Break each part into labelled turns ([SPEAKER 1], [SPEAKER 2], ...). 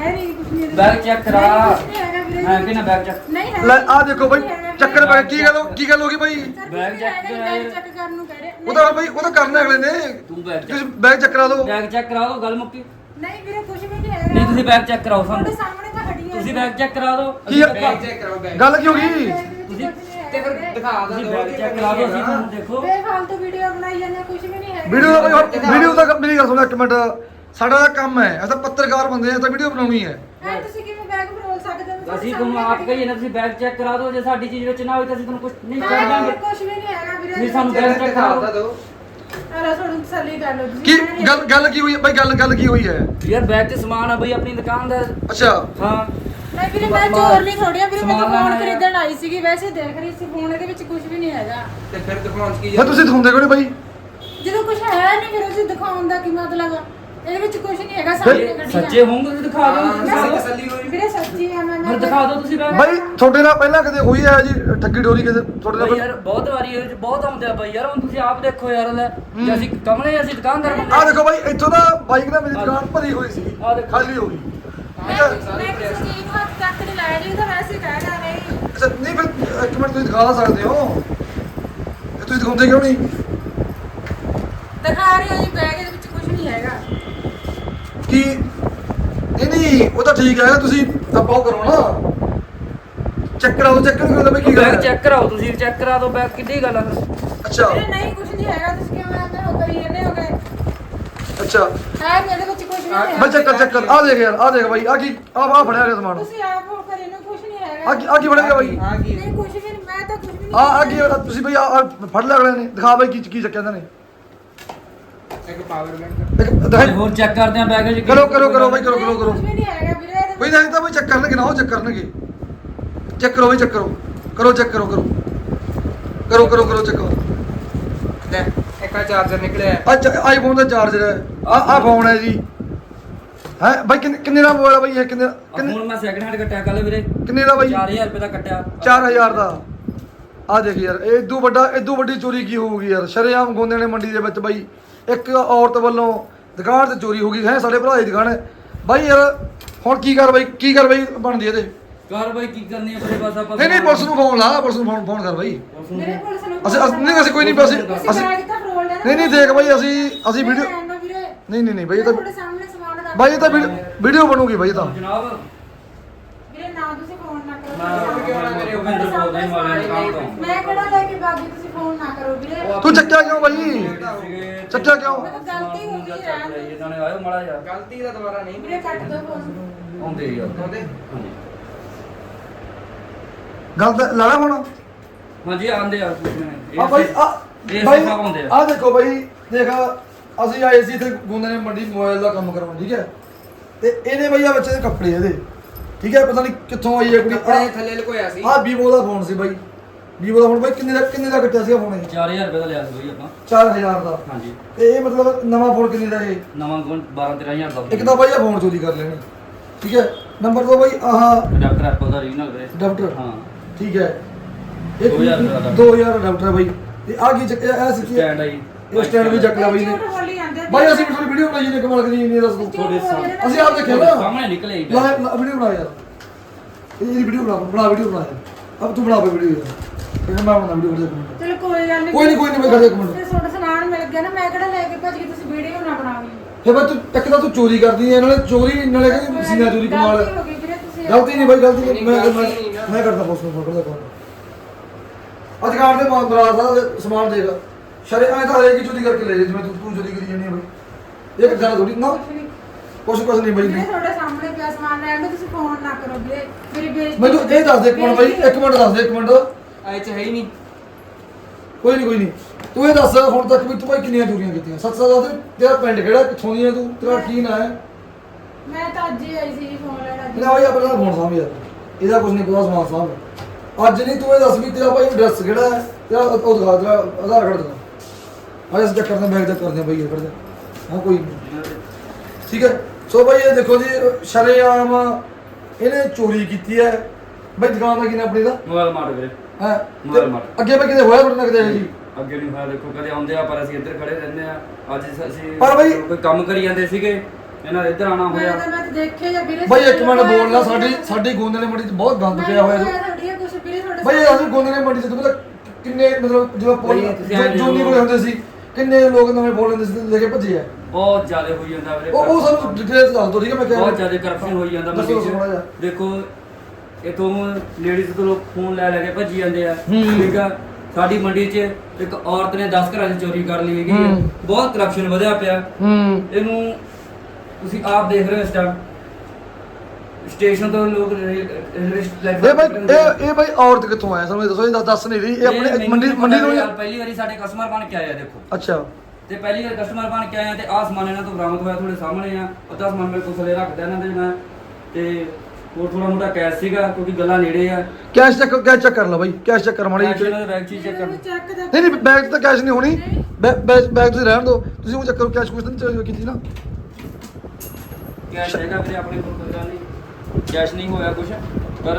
[SPEAKER 1] ਹੈ ਨਹੀਂ ਕੁਝ ਨਹੀਂ
[SPEAKER 2] ਬੈਗ। ਚੈੱਕ ਕਰਾ। ਮੈਂ ਕਿਹਨਾਂ ਬੈਗ ਚੈੱਕ
[SPEAKER 1] ਨਹੀਂ ਹੈ
[SPEAKER 3] ਲੈ ਆ ਦੇਖੋ ਬਾਈ ਚੱਕਰ। ਪੈ ਕੀ ਗੱਲ ਹੋ- ਕੀ ਗੱਲ ਹੋ ਗਈ ਬਾਈ?
[SPEAKER 2] ਬੈਗ ਕਰਾਇਆ।
[SPEAKER 1] ਬੈਗ ਚੈੱਕ ਕਰਨ ਨੂੰ ਕਹਿ ਰਹੇ।
[SPEAKER 3] ਉਹ ਤਾਂ ਬਾਈ ਉਹ ਤਾਂ ਕਰਨਾ ਅਗਲੇ ਨੇ।
[SPEAKER 2] ਤੂੰ ਬੈਗ
[SPEAKER 3] ਤੁਸੀਂ
[SPEAKER 2] ਚੈੱਕ
[SPEAKER 3] ਬੈਗ ਚੱਕਰਾ ਦਿਓ
[SPEAKER 2] ਬੈਗ ਚੈੱਕ ਕਰਾ ਦਿਓ ਗੱਲ ਮੁੱਕੀ।
[SPEAKER 1] ਨਹੀਂ ਵੀਰੇ ਕੁਝ ਵੀ ਨਹੀਂ ਹੈਗਾ।
[SPEAKER 2] ਨਹੀਂ ਤੁਸੀਂ ਬੈਗ ਚੈੱਕ ਕਰਾਓ
[SPEAKER 1] ਤੁਹਾਡੇ
[SPEAKER 2] ਸਾਨੂੰ
[SPEAKER 1] ਸਾਹਮਣੇ ਤਾਂ ਖੜੀ ਹੈ
[SPEAKER 2] ਤੁਸੀਂ ਬੈਗ ਚੈੱਕ ਕਰਾ ਦਿਓ
[SPEAKER 3] ਕੀ
[SPEAKER 2] ਅਸੀਂ
[SPEAKER 3] ਬੈਗ
[SPEAKER 2] ਚੈੱਕ
[SPEAKER 4] ਕਰਾਓ ਬੈਗ
[SPEAKER 3] ਗੱਲ ਕੀ ਹੋ ਗਈ?
[SPEAKER 2] ਤੁਸੀਂ
[SPEAKER 4] ਤੇ ਫਿਰ ਦਿਖਾ ਦਾ
[SPEAKER 2] ਤੁਸੀਂ ਬੈਗ ਚੈੱਕ ਕਰਾ ਦਿਓ ਅਸੀਂ ਤੁਹਾਨੂੰ ਦੇਖੋ।
[SPEAKER 1] ਬੇਫਾਲਤੂ ਵੀਡੀਓ ਬਣਾਈ ਜਾਂਦੇ ਕੁਝ ਵੀ ਨਹੀਂ ਹੈਗਾ।
[SPEAKER 3] ਵੀਡੀਓ ਦਾ ਬਾਈ ਹੁਣ ਵੀਡੀਓ ਦਾ ਮੇਰੀ ਗੱਲ ਸੁਣੋ ਇੱਕ ਮਿੰਟ। ਸਾਡਾ ਤਾਂ ਕੰਮ ਹੈ ਅਸੀਂ ਤਾਂ ਪੱਤਰਕਾਰ ਬੰਦੇ ਆ ਤਾਂ ਵੀਡੀਓ ਬਣਾਉਣੀ ਹੈ।
[SPEAKER 1] ਐ ਤੁਸੀਂ ਕਿਵੇਂ ਬੈਗ ਫਰੋਲ ਸਕਦੇ ਹੋ?
[SPEAKER 2] ਅਸੀਂ ਤੁਹਾਨੂੰ ਆਪ ਕਹੀਏ ਨਾ ਤੁਸੀਂ ਬੈਗ ਚੈੱਕ ਕਰਾ ਦਿਓ ਜੇ ਸਾਡੀ ਚੀਜ਼ ਵਿੱਚ ਨਾ ਹੋਈ ਤਾਂ ਅਸੀਂ ਤੁਹਾਨੂੰ ਕੁਝ ਨਹੀਂ ਕਰ ਦਾਂਗੇ
[SPEAKER 1] ਕੁਝ ਵੀ ਨਹੀਂ ਹੈਗਾ ਵੀਰੇ
[SPEAKER 2] ਨਹੀਂ, ਸਾਨੂੰ ਬੈਗ
[SPEAKER 1] ਅਰੇ ਤੁਹਾਨੂੰ ਤਸੱਲੀ ਕਰ ਲਓ ਤੁਸੀਂ।
[SPEAKER 3] ਕੀ
[SPEAKER 1] ਮੈਂ ਨਹੀਂ-
[SPEAKER 3] ਗੱਲ ਗੱਲ ਕੀ ਹੋਈ ਹੈ? ਬਾਈ ਗੱਲ ਗੱਲ ਕੀ ਹੋਈ ਹੈ?
[SPEAKER 2] ਯਾਰ ਬੈਗ ਤੇ ਸਮਾਨ ਆ ਬਈ ਆਪਣੀ ਦੁਕਾਨ ਦਾ।
[SPEAKER 3] ਅੱਛਾ।
[SPEAKER 2] ਹਾਂ।
[SPEAKER 1] ਨਹੀਂ ਵੀਰੇ ਮੈਂ ਚੋਰ ਨਹੀਂ ਥੋੜਿਆ ਵੀਰੇ ਮੈਂ ਤਾਂ
[SPEAKER 2] ਸਮਾਨ
[SPEAKER 1] ਫੋਨ
[SPEAKER 2] ਲੈਣਾ ਹੈ।
[SPEAKER 1] ਖਰੀਦਣ ਆਈ ਸੀਗੀ ਵੈਸੇ ਦੇਖ ਰਹੀ ਸੀ ਫੋਨ ਇਹਦੇ ਵਿੱਚ ਕੁਝ ਵੀ ਨਹੀਂ ਹੈਗਾ।
[SPEAKER 4] ਤੇ ਫਿਰ ਦਿਖਾਉਣ ਚ ਕੀ
[SPEAKER 3] ਫਿਰ ਤੁਸੀਂ ਦਿਖਾਉਂਦੇ ਕਿਉਂ ਨਹੀਂ ਬਾਈ?
[SPEAKER 1] ਜਦੋਂ ਕੁਝ ਹੈ ਨਹੀਂ ਫਿਰ ਤੁਸੀਂ ਦਿਖਾਉਣ ਦਾ ਕੀ ਮਤਲਬ ਇਹਦੇ ਵਿੱਚ ਕੁਝ ਨਹੀਂ ਹੈਗਾ ਸਾਹਮਣੇ ਗੱਡੀਆਂ।
[SPEAKER 2] ਸੱਚੇ ਹੋਣਗੇ ਤਾਂ ਦਿਖਾ ਦਿਓ
[SPEAKER 4] ਹਾਂ,
[SPEAKER 2] ਦਿਓ।
[SPEAKER 4] ਤਸੱਲੀ ਹੋਈ।
[SPEAKER 1] ਵੀਰੇ ਸੱਚੀ ਆ ਮੈਂ
[SPEAKER 2] ਫਿਰ ਦਿਖਾ ਦਿਓ ਤੁਸੀਂ ਬੈਗ
[SPEAKER 3] ਬਾਈ ਤੁਹਾਡੇ ਨਾਲ ਪਹਿਲਾਂ ਕਦੇ ਹੋਈ ਹੈ ਜੀ ਠੱਗੀ ਡੋਰੀ ਕਦੇ ਤੁਹਾਡੇ ਨਾਲ
[SPEAKER 2] ਬਈ ਯਾਰ ਬਹੁਤ ਵਾਰੀ ਇਹ 'ਚ ਬਹੁਤ ਆਉਂਦੇ ਆ ਬਈ ਯਾਰ ਹੁਣ ਤੁਸੀਂ ਆਪ ਦੇਖੋ ਯਾਰ ਲੈ ਜੇ ਅਸੀਂ ਕਮਲੇ ਅਸੀਂ ਦੁਕਾਨਦਾਰ ਬੰਦੇ
[SPEAKER 3] ਆ। ਦੇਖੋ ਬਾਈ ਇੱਥੋਂ ਦਾ ਬਾਈਕ ਨਾਲ ਮੇਰੀ ਦੁਕਾਨ ਭਰੀ ਹੋਈ ਸੀ
[SPEAKER 2] ਆਹ ਦੇਖੋ।
[SPEAKER 3] ਖਾਲੀ ਹੋ ਗਈ।
[SPEAKER 1] ਮੈਂ
[SPEAKER 3] ਠੀਕ ਹੈ?
[SPEAKER 1] ਮੈਂ ਕਿਸੇ ਚੀਜ਼ ਨੂੰ ਹੱਥ ਤੱਕ ਨਹੀਂ ਲਾਇਆ ਜੀ ਤਾਂ ਵੈਸੇ ਕਹਿ ਰਿਹਾ ਨਹੀਂ
[SPEAKER 3] ਅੱਛਾ ਨਹੀਂ ਫਿਰ ਇੱਕ ਮਿੰਟ ਤੁਸੀਂ ਦਿਖਾ ਸਕਦੇ ਹੋ। ਇਹ ਤੁਸੀਂ ਦਿਖਾਉਂਦੇ ਕਿਉਂ ਨਹੀਂ?
[SPEAKER 1] ਦਿਖਾ ਰਿਹਾ ਜੀ ਬੈਗ ਦੇ ਵਿੱਚ ਕੁਝ ਨਹੀਂ ਹੈਗਾ।
[SPEAKER 3] ਕੀ ਨਹੀਂ ਨਹੀਂ ਉਹ ਤਾਂ ਠੀਕ ਹੈ ਤੁਸੀਂ ਆਪਾਂ ਉਹ ਕਰੋ ਨਾ। ਚੈੱਕ ਕਰਾਓ ਚੈੱਕ ਕਰੋ ਤਾਂ ਬਈ ਕੀ ਗੱਲ
[SPEAKER 2] ਬੈਗ
[SPEAKER 3] ਹੈ।
[SPEAKER 2] ਚੈੱਕ ਕਰਾਓ ਤੁਸੀਂ ਚੈੱਕ ਕਰਾ ਦਿਓ ਬੈਗ ਕਿੱਡੀ ਗੱਲ ਆ
[SPEAKER 3] ਅੱਛਾ।
[SPEAKER 1] ਵੀਰੇ ਨਹੀਂ ਕੁਝ ਨਹੀਂ ਹੈਗਾ ਤੁਸੀਂ ਕਿਵੇਂ ਆਂਦੇ ਹੋ ਕਰੀ ਇਹਨੇ ਹੋ ਗਏ
[SPEAKER 3] ਅੱਛਾ।
[SPEAKER 1] ਹੈ ਮੇਰੇ ਵਿੱਚ ਕੁਝ ਨਹੀਂ ਹੈਗਾ।
[SPEAKER 3] ਬਈ ਚੈੱਕ ਕਰ ਚੈੱਕ ਕਰ ਆ ਦੇਖ ਯਾਰ ਆ ਦੇਖ ਬਾਈ ਆ ਕੀ ਆ ਆ ਫੜਿਆ ਗਿਆ ਸਮਾਨ।
[SPEAKER 1] ਤੁਸੀਂ ਆਪ ਹੋ ਕਰੇ ਨੂੰ ਕੁਝ ਨਹੀਂ ਹੈਗਾ।
[SPEAKER 3] ਆ ਕੀ ਆ ਕੀ ਫੜਿਆ ਗਿਆ ਬਾਈ?
[SPEAKER 4] ਆ ਕੀ
[SPEAKER 1] ਨਹੀਂ ਕੁਝ ਵੀ ਨਹੀਂ ਮੈਂ ਤਾਂ ਕੁਝ ਵੀ ਨਹੀਂ
[SPEAKER 3] ਆ ਆ ਕੀ ਤੁਸੀਂ ਬਈ ਆ ਆ ਫੜ ਲਿਆ ਅਗਲੇ ਨੇ ਦਿਖਾ ਬਾਈ ਕੀ ਕੀ ਚੱਕਿਆ ਇਹਨਾਂ ਨੇ।
[SPEAKER 4] ਇੱਕ ਪਾਵਰ ਬੈਂਕ
[SPEAKER 3] ਇੱਕ ਦਿਖਾਈ-
[SPEAKER 2] ਹੋਰ ਚੈੱਕ ਕਰਦੇ ਆ ਬੈਗ 'ਚ
[SPEAKER 3] ਕਰੋ ਕਰੋ ਕਰੋ ਬਾਈ ਕਰੋ ਕਰੋ ਕਰੋ।
[SPEAKER 1] ਕੁਝ ਵੀ ਨਹੀਂ ਹੈਗਾ ਵੀਰੇ ਇਹਦੇ
[SPEAKER 3] ਬਈ ਨਹੀਂ ਤਾਂ ਬਈ ਚੈੱਕ ਕਰਨਗੇ ਨਾ ਉਹ ਚੈੱਕ ਕਰਨਗੇ ਚੈੱਕ ਕਰੋ ਬਈ ਚੈੱਕ ਕਰੋ। ਕਰੋ ਚੈੱਕ ਕਰੋ ਕਰੋ। ਕਰੋ ਕਰੋ ਕਰੋ ਚੈੱਕ
[SPEAKER 4] ਲੈ ਇੱਕ ਆ ਚਾਰਜਰ ਨਿਕਲਿਆ। ਹੈ।
[SPEAKER 3] ਅੱਜ ਆਈਫੋਨ ਦਾ ਚਾਰਜਰ ਹੈ। ਆ ਆ ਫੋਨ ਹੈ ਜੀ। ਹੈ ਬਾਈ ਕਿੰਨੇ ਕਿੰਨੇ ਦਾ ਮੋਬਾਈਲ ਆ ਬਾਈ ਇਹ? ਕਿੰਨੇ ਕਿੰਨੇ
[SPEAKER 2] ਹੁਣ ਮੈਂ ਸੈਕਿੰਡ ਹੈਂਡ ਕੱਟਿਆ ਕੱਲ ਵੀਰੇ।
[SPEAKER 3] ਕਿੰਨੇ ਦਾ ਬਾਈ?
[SPEAKER 2] 4000 ਰੁਪਏ ਦਾ ਕੱਟਿਆ।
[SPEAKER 3] 4000 ਦਾ। ਆ ਦੇਖ ਯਾਰ ਇਹ ਇਦੋਂ ਵੱਡਾ ਇਦੋਂ ਵੱਡੀ ਚੋਰੀ ਕੀ ਹੋਊਗੀ ਯਾਰ? ਸ਼ਰੇਆਮ ਗੋਂਦੇ ਨੇ ਮੰਡੀ ਦੇ ਵਿੱਚ ਬਾਈ। ਇੱਕ ਔਰਤ ਵੱਲੋਂ ਦੁਕਾਨ ਤੇ ਚੋਰੀ ਹੋ ਗਈ ਹੈ ਸਾਡੇ ਭਰਾ ਦੀ ਦੁਕਾਨ। ਹੈ ਬਾਈ ਯਾਰ ਹੁਣ ਕੀ ਕਾਰਵਾਈ ਕੀ ਕਾਰਵਾਈ ਬਣਦੀ ਇਹਦੇ
[SPEAKER 2] ਕਾਰਵਾਈ ਕੀ ਕਰਨੀ ਹੈ ਬੜੇ ਬਸ ਆਪਾਂ
[SPEAKER 3] ਨਹੀਂ ਨਹੀਂ ਪੁਲਿਸ ਨੂੰ ਫੋਨ ਲਾ ਪੁਲਿਸ ਨੂੰ ਫੋਨ ਫੋਨ ਕਰ ਬਾਈ।
[SPEAKER 1] ਮੇਰੇ ਪੁਲਿਸ ਨੂੰ
[SPEAKER 3] ਅਸੀਂ ਅਸੀਂ- ਨਹੀਂ ਅਸੀਂ ਕੋਈ ਨਹੀਂ ਅਸੀਂ
[SPEAKER 1] ਅਸੀਂ
[SPEAKER 3] ਨਹੀਂ ਨਹੀਂ ਦੇਖ ਬਾਈ ਅਸੀਂ ਅਸੀਂ ਵੀਡੀਓ ਨਹੀਂ ਨਹੀਂ ਨਹੀਂ ਬਾਈ ਇਹ ਤਾਂ
[SPEAKER 1] ਤੁਹਾਡੇ ਸਾਹਮਣੇ ਸਮਾਨ ਰੱਖ
[SPEAKER 3] ਬਾਈ ਇਹ ਤਾਂ ਵੀਡੀਓ ਬਣੂਗੀ ਬਾਈ ਇਹ ਤਾਂ।
[SPEAKER 2] ਜਨਾਬ।
[SPEAKER 1] ਵੀਰੇ ਨਾ ਤੁਸੀਂ
[SPEAKER 2] ਮੈਂ ਜੀ ਤੋਂ
[SPEAKER 1] ਮੈਂ ਕਿਹੜਾ ਲੈ ਕੇ ਬਾਗੀ ਤੁਸੀਂ ਫੋਨ ਨਾ ਕਰੋ ਵੀਰੇ
[SPEAKER 3] ਤੂੰ ਚੱਕਿਆ ਕਿਉਂ ਬਾਈ? ਚੱਕਿਆ ਕਿਉਂ?
[SPEAKER 1] ਮੈਂ ਤਾਂ ਗਲਤੀ ਹੋ ਗਈ ਯਾਰ
[SPEAKER 2] ਇਹਨਾਂ ਨੇ ਆਇਓ ਮਾੜਾ ਜਿਹਾ।
[SPEAKER 4] ਗਲਤੀ ਦਾ ਦੁਬਾਰਾ ਨਹੀਂ।
[SPEAKER 1] ਵੀਰੇ ਕੱਟ ਦੋ ਫੋਨ
[SPEAKER 2] ਆਉਂਦੇ ਯਾਰ
[SPEAKER 4] ਆਉਂਦੇ?
[SPEAKER 2] ਹਾਂਜੀ।
[SPEAKER 3] ਗੱਲ ਤਾਂ ਲਾਣਾ ਹੁਣ।
[SPEAKER 2] ਹਾਂਜੀ ਆਂਦੇ ਆ।
[SPEAKER 3] ਆ ਬਾਈ ਆ
[SPEAKER 2] ਇਹ
[SPEAKER 3] ਬਾਈ
[SPEAKER 2] ਪਾਉਂਦੇ ਆ।
[SPEAKER 3] ਆ ਦੇਖੋ ਬਾਈ ਦੇਖ ਅਸੀਂ ਆਏ ਸੀ ਇੱਥੇ ਗੁੰਦੇ ਨੇ ਮੰਡੀ ਮੋਬਾਈਲ ਦਾ ਕੰਮ ਕਰਾਉਣ ਠੀਕ ਹੈ? ਤੇ ਇਹਨੇ ਬਈ ਆ ਬੱਚੇ ਦੇ ਕੱਪੜੇ ਇਹਦੇ। ਠੀਕ ਹੈ ਪਤਾ ਨਹੀਂ ਕਿੱਥੋਂ ਆਈ ਹੈ ਕੁੜੀ।
[SPEAKER 4] ਕੱਪੜੇ ਥੱਲੇ ਲੁਕੋਇਆ ਸੀ।
[SPEAKER 3] ਆ ਵੀਵੋ ਦਾ ਫੋਨ ਸੀ ਬਾਈ। ਵੀਵੋ ਦਾ ਫੋਨ ਬਾਈ ਕਿੰਨੇ ਦਾ ਕਿੰਨੇ ਦਾ ਕੱਟਿਆ ਸੀ ਫੋਨ ਇਹ?
[SPEAKER 2] 4000 ਰੁਪਏ ਦਾ ਲਿਆ ਸੀ ਬਈ ਆਪਾਂ।
[SPEAKER 3] 4000 ਦਾ।
[SPEAKER 2] ਹਾਂਜੀ।
[SPEAKER 3] ਤੇ ਇਹ ਮਤਲਬ ਨਵਾਂ ਫੋਨ ਕਿੰਨੇ ਦਾ ਇਹ?
[SPEAKER 2] ਨਵਾਂ ਗੁਣ 12 13000 ਦਾ।
[SPEAKER 3] ਇੱਕ ਤਾਂ ਬਾਈ ਆ ਫੋਨ ਚੋਰੀ ਕਰ ਲੈਣੀ। ਠੀਕ ਹੈ ਨੰਬਰ 2 ਬਾਈ ਆਹ
[SPEAKER 2] ਡਾਕਟਰ ਐਪਲ ਦਾ ਰੀਜਨਲ ਵੀਰੇ।
[SPEAKER 3] ਡਾਕਟਰ
[SPEAKER 2] ਹਾਂ।
[SPEAKER 3] ਠੀਕ ਹੈ।
[SPEAKER 2] 2000 ਦਾ ਡਾਕਟਰ।
[SPEAKER 3] 2000 ਦਾ ਡਾਕਟਰ ਹੈ ਬਾਈ। ਤੇ ਆ ਕੀ ਚੱਕਿਆ ਇਹ ਸੀ
[SPEAKER 2] ਸਟੈਂਡ ਆਈ
[SPEAKER 3] ਇਹ ਸਟੈਂਡ ਵੀ ਚੱਕ ਲਿਆ ਬਾਈ ਨੇ
[SPEAKER 1] ਜਾਂਦੇ
[SPEAKER 3] ਬਾਈ ਅਸੀਂ ਥੋੜੀ ਵੀਡੀਓ ਬਣਾਈ ਨੇ ਕਮਾਲ ਕਰੀ ਨਹੀਂ ਦੱਸ ਦੋ।
[SPEAKER 2] ਥੋੜੇ ਸਾਹਮਣੇ
[SPEAKER 3] ਅਸੀਂ ਆਪ ਦੇਖਿਆ ਨਾ।
[SPEAKER 2] ਸਾਹਮਣੇ ਨਿਕਲੇ ਹੀ
[SPEAKER 3] ਲਾ ਵੀਡੀਓ ਬਣਾ ਯਾਰ ਇਹ ਵੀਡੀਓ ਬਣਾ ਬਣਾ ਵੀਡੀਓ ਬਣਾ ਯਾਰ ਅਬ ਤੂੰ ਬਣਾ ਵੀਡੀਓ ਯਾਰ। ਮੈਂ ਬਣਾ ਵੀਡੀਓ ਕਰ ਦੇ
[SPEAKER 1] ਚਲੋ ਕੋਈ ਗੱਲ ਨਹੀਂ
[SPEAKER 3] ਕੋਈ ਨਹੀਂ ਕੋਈ ਨਹੀਂ ਮੈਂ ਕਰ ਦੇ ਇੱਕ ਮਿੰਟ।
[SPEAKER 1] ਤੇ ਤੁਹਾਡਾ ਸਮਾਨ ਮਿਲ ਗਿਆ ਨਾ ਮੈਂ ਕਿਹੜਾ ਲੈ ਕੇ ਭੱਜ ਗਈ ਤੁਸੀਂ ਵੀਡੀਓ ਨਾ ਬਣਾਓ
[SPEAKER 3] ਫੇ ਬਈ ਤੂੰ ਇੱਕ ਤਾਂ ਤੂੰ ਚੋਰੀ ਕਰਦੀ ਹੈ ਨਾਲੇ ਚੋਰੀ ਨਾਲੇ ਕਹਿੰਦੀ ਸੀਨਾ ਚੋਰੀ ਕਮਾਲ
[SPEAKER 1] ਗਲਤੀ
[SPEAKER 3] ਨਹੀਂ ਬਾਈ ਗਲਤੀ ਨਹੀਂ ਮੈਂ ਮੈਂ ਕਰਦਾ ਬੋਸ ਨੂੰ ਫੋਟੋ ਦਾ ਕੰਮ। ਅਧਿਕਾਰ ਦੇ ਮਾਨ ਬਰਾ ਸਾਹਿਬ ਸਮਾਨ ਦੇਗਾ ਸ਼ਰੇ ਐ ਤਾਂ ਹਰੇਕ ਹੀ ਚੋਰੀ ਕਰਕੇ ਲੈ ਜੇ ਜਿਵੇਂ ਤੂੰ ਤੂੰ ਚੋਰੀ ਕਰੀ ਜਾਂਦੀ ਹੈ ਬਾਈ। ਇਹ ਗੱਲ ਥੋੜੀ ਨਾ
[SPEAKER 1] ਕੁਛ ਨਹੀਂ
[SPEAKER 3] ਕੁਛ ਕੁਛ ਨਹੀਂ ਬਾਈ।
[SPEAKER 1] ਵੀਰੇ ਤੁਹਾਡੇ ਸਾਹਮਣੇ ਪਿਆ ਸਮਾਨ ਰਹਿਣ ਦਿਓ, ਤੁਸੀਂ ਫੋਨ ਨਾ ਕਰੋ ਵੀਰੇ। ਮੇਰੀ ਬੇਇੱਜ਼ਤੀ
[SPEAKER 3] ਮੈਨੂੰ ਇਹ ਦੱਸ ਦੇ ਇੱਕ ਮਿੰਟ ਬਾਈ ਇੱਕ ਮਿੰਟ ਦੱਸ ਦੇ ਇੱਕ ਮਿੰਟ।
[SPEAKER 4] ਆਏ ਚ ਹੈ ਹੀ ਨਹੀਂ।
[SPEAKER 3] ਕੋਈ ਨਹੀਂ ਕੋਈ ਨਹੀਂ। ਤੂੰ ਇਹ ਦੱਸ ਹੁਣ ਤੱਕ ਵੀ ਤੂੰ ਭਾਈ ਕਿੰਨੀਆਂ ਚੋਰੀਆਂ ਕੀਤੀਆਂ? ਸੱਤ ਸੱਤ ਦੱਸ ਦੇ ਤੇਰਾ ਪਿੰਡ ਕਿਹੜਾ? ਕਿੱਥੋਂ ਦੀ ਹੈ ਤੂੰ? ਤੇਰਾ ਕੀ ਨਾਂ ਹੈ?
[SPEAKER 1] ਮੈਂ ਤਾਂ ਅੱਜ ਹੀ ਆਈ ਸੀ ਫੋਨ ਲੈਣ ਅੱਜ
[SPEAKER 3] ਲੈ ਬਾਈ ਆਪਣਾ ਫੋਨ ਸਾਂਭ ਯਾਰ। ਇਹਦਾ ਕੁਝ ਨਹੀਂ ਪਤਾ ਸਮਾਨ ਸਾਂਭ। ਅੱਜ ਨਹੀਂ ਤੂੰ ਇਹ ਦੱਸ ਵੀ ਤੇਰਾ ਭਾਈ ਐਡਰੈਸ ਕਿਹੜਾ ਹੈ? ਤੇਰਾ ਉਹ ਉਹ ਦਿਖਾ ਤੇਰਾ ਆਧਾਰ ਕਾਰਡ ਦਿਖਾ। ਆਇਆ ਚੱਕਰ ਦੇ ਬੈਗ ਦਾ ਕਰਦੇ ਆ ਬਾਈ ਇਹ ਕਰਦੇ ਹਾਂ। ਕੋਈ ਠੀਕ ਹੈ। ਸੋ ਭਾਈ ਇਹ ਦੇਖੋ ਜੀ ਸ਼ਰੇਆਮ ਇਹਨੇ ਚੋਰੀ ਕੀਤੀ ਹੈ। ਬਾਈ ਦੁਕਾਨ ਦਾ ਕੀ ਨਾਮ ਆਪਣੀ ਦਾ?
[SPEAKER 2] ਮੋਬਾਈਲ ਮਾਰ ਵੀਰੇ।
[SPEAKER 3] ਹੈ?
[SPEAKER 2] ਮਾਰ ਮਾਰ।
[SPEAKER 3] ਅੱਗੇ ਬਾਈ ਕਿਤੇ ਹੋਇਆ ਬੜਨਾ ਕਿਤੇ ਜੀ?
[SPEAKER 2] ਅੱਗੇ ਨਹੀਂ ਹੋਇਆ ਦੇਖੋ ਕਦੇ ਆਉਂਦੇ ਆ ਪਰ ਅਸੀਂ ਇੱਧਰ ਖੜੇ ਰਹਿੰਦੇ ਆ। ਅੱਜ ਅਸੀਂ
[SPEAKER 3] ਪਰ ਬਈ-
[SPEAKER 2] ਕੋਈ ਕੰਮ ਕਰੀ ਜਾਂਦੇ ਸੀਗੇ ਇਹਨਾਂ ਦੇ ਇੱਧਰ ਆਣਾ
[SPEAKER 1] ਮੈਂ
[SPEAKER 2] ਹੋਇਆ।
[SPEAKER 1] ਮੈਂ ਤਾਂ ਦੇਖਿਆ ਜਾਂ ਵੀਰੇ
[SPEAKER 3] ਬਾਈ ਇੱਕ ਮਿੰਟ ਬੋਲਣਾ ਸਾਡੀ ਸਾਡੀ ਗੋਂਦਲੇ ਮੰਡੀ 'ਚ ਬਹੁਤ ਗੰਦ ਪਿਆ ਹੋਇਆ ਜੀ ਬਾਈ ਅਸੀਂ ਗੋਂਦਲੇ ਮੰਡੀ 'ਚ ਤੁਹਾਨੂੰ ਪਤਾ ਕਿੰਨੇ ਮਤਲਬ ਜਿਵੇਂ ਪੋਲ
[SPEAKER 2] ਬਾਈ, ਤੁਸੀਂ ਐਂ
[SPEAKER 3] ਜੋਨੀ ਕੋਲੇ ਹੁੰਦੇ ਸੀ। ਕਿੰਨੇ ਲੋਕ ਨਵੇਂ ਬੋਲ ਲੈਂਦੇ ਸੀ ਤੇ ਲੈ ਕੇ ਭੱਜੇ ਆ
[SPEAKER 2] ਬਹੁਤ ਜ਼ਿਆਦਾ ਹੋਈ ਜਾਂਦਾ ਵੀਰੇ
[SPEAKER 3] ਉਹ ਉਹ ਸਾਨੂੰ ਡਿਟੇਲ ਦੱਸ ਦਿਓ ਠੀਕ ਹੈ ਮੈਂ
[SPEAKER 2] ਬਹੁਤ
[SPEAKER 3] ਕਿਹਾ
[SPEAKER 2] ਜ਼ਿਆਦਾ ਕਰਪਸ਼ਨ ਹੋਈ ਜਾਂਦਾ
[SPEAKER 3] ਦੱਸੋ
[SPEAKER 2] ਮੰਡੀ
[SPEAKER 3] ਥੋੜ੍ਹਾ ਜਿਹਾ।
[SPEAKER 2] 'ਚ ਦੇਖੋ ਇਥੋਂ ਲੇਡੀਜ਼ ਤੋਂ ਲੋਕ ਫੋਨ ਲੈ ਲੈ ਕੇ ਭੱਜੀ ਜਾਂਦੇ ਆ
[SPEAKER 3] ਹੂੰ।
[SPEAKER 2] ਠੀਕ ਆ ਸਾਡੀ ਮੰਡੀ 'ਚ ਇੱਕ ਔਰਤ ਨੇ 10 ਘਰਾਂ 'ਚ ਚੋਰੀ ਕਰ ਲਈ ਹੈਗੀ ਹੈ।
[SPEAKER 3] ਹੂੰ।
[SPEAKER 2] ਬਹੁਤ ਕਰਪਸ਼ਨ ਵਧਿਆ ਪਿਆ
[SPEAKER 3] ਹੂੰ
[SPEAKER 2] ਇਹਨੂੰ ਤੁਸੀਂ ਆਪ ਦੇਖ ਰਹੇ ਹੋ ਇਸ ਟਾਈਮ ਸਟੇਸ਼ਨ ਤੋਂ ਲੋਕ ਰੇਲ
[SPEAKER 3] ਇਹ ਬਾਈ ਇਹ ਇਹ ਬਾਈ ਔਰਤ ਕਿੱਥੋਂ ਆਇਆ? ਸਾਨੂੰ ਇਹ ਦੱਸੋ ਇਹ ਦੱਸ- ਦੱਸ ਨਹੀਂ ਰਹੀ। ਇਹ ਆਪਣੇ ਮੰਡੀ ਮੰਡੀ ਤੋਂ ਹੀ ਆ?
[SPEAKER 2] ਪਹਿਲੀ ਵਾਰੀ ਸਾਡੇ ਕਸਟਮਰ ਬਣ ਕੇ ਆਇਆ ਦੇਖੋ।
[SPEAKER 3] ਅੱਛਾ।
[SPEAKER 2] ਤੇ ਪਹਿਲੀ ਵਾਰ ਕਸਟਮਰ ਬਣ ਕੇ ਆਇਆ ਤੇ ਆਹ ਸਮਾਨ ਇਹਨਾਂ ਤੋਂ ਬਰਾਮਦ ਹੋਇਆ ਤੁਹਾਡੇ ਸਾਹਮਣੇ ਆ। ਅੱਧਾ ਸਮਾਨ ਮੇਰੇ ਕੋਲ ਥੱਲੇ ਰੱਖਦਾ ਇਹਨਾਂ ਦੇ ਮੈਂ ਤੇ ਹੋਰ ਥੋੜਾ ਮੋਟਾ ਕੈਸ਼ ਸੀਗਾ ਕਿਉਂਕਿ ਗੱਲਾਂ ਨੇੜੇ ਆ।
[SPEAKER 3] ਕੈਸ਼ ਚੈੱਕ ਕੈਸ਼ ਚੈੱਕ ਕਰ ਲਓ ਬਾਈ। ਕੈਸ਼ ਚੈੱਕ ਕਰ ਮਾੜੀ ਜਿਹੀ
[SPEAKER 2] ਇਹਨਾਂ ਦੇ ਬੈਗ ਚੀਜ਼ ਚੈੱਕ ਕਰ
[SPEAKER 1] ਚੈੱਕ ਦਾ
[SPEAKER 3] ਨਹੀਂ ਨਹੀਂ ਬੈਗ 'ਚ ਤਾਂ ਕੈਸ਼ ਨਹੀਂ ਹੋਣੀ। ਬੈਗ ਬੈਗ ਬੈਗ ਤੁਸੀਂ ਰਹਿਣ ਦਿਓ। ਤੁਸੀਂ ਉਹ ਚੈੱਕ ਕਰੋ ਕੈਸ਼ ਕੁਛ ਤਾਂ ਨਹੀਂ ਚੋਰੀ ਕੀਤੀ ਨਾ।
[SPEAKER 2] ਕੈਸ਼ ਹੈਗਾ ਵੀਰੇ ਆਪਣੇ ਕੋਲ ਕੋਈ ਗੱਲ ਨਹੀਂ। ਕੈਸ਼ ਨਹੀਂ ਹੋਇਆ ਕੁਝ ਪਰ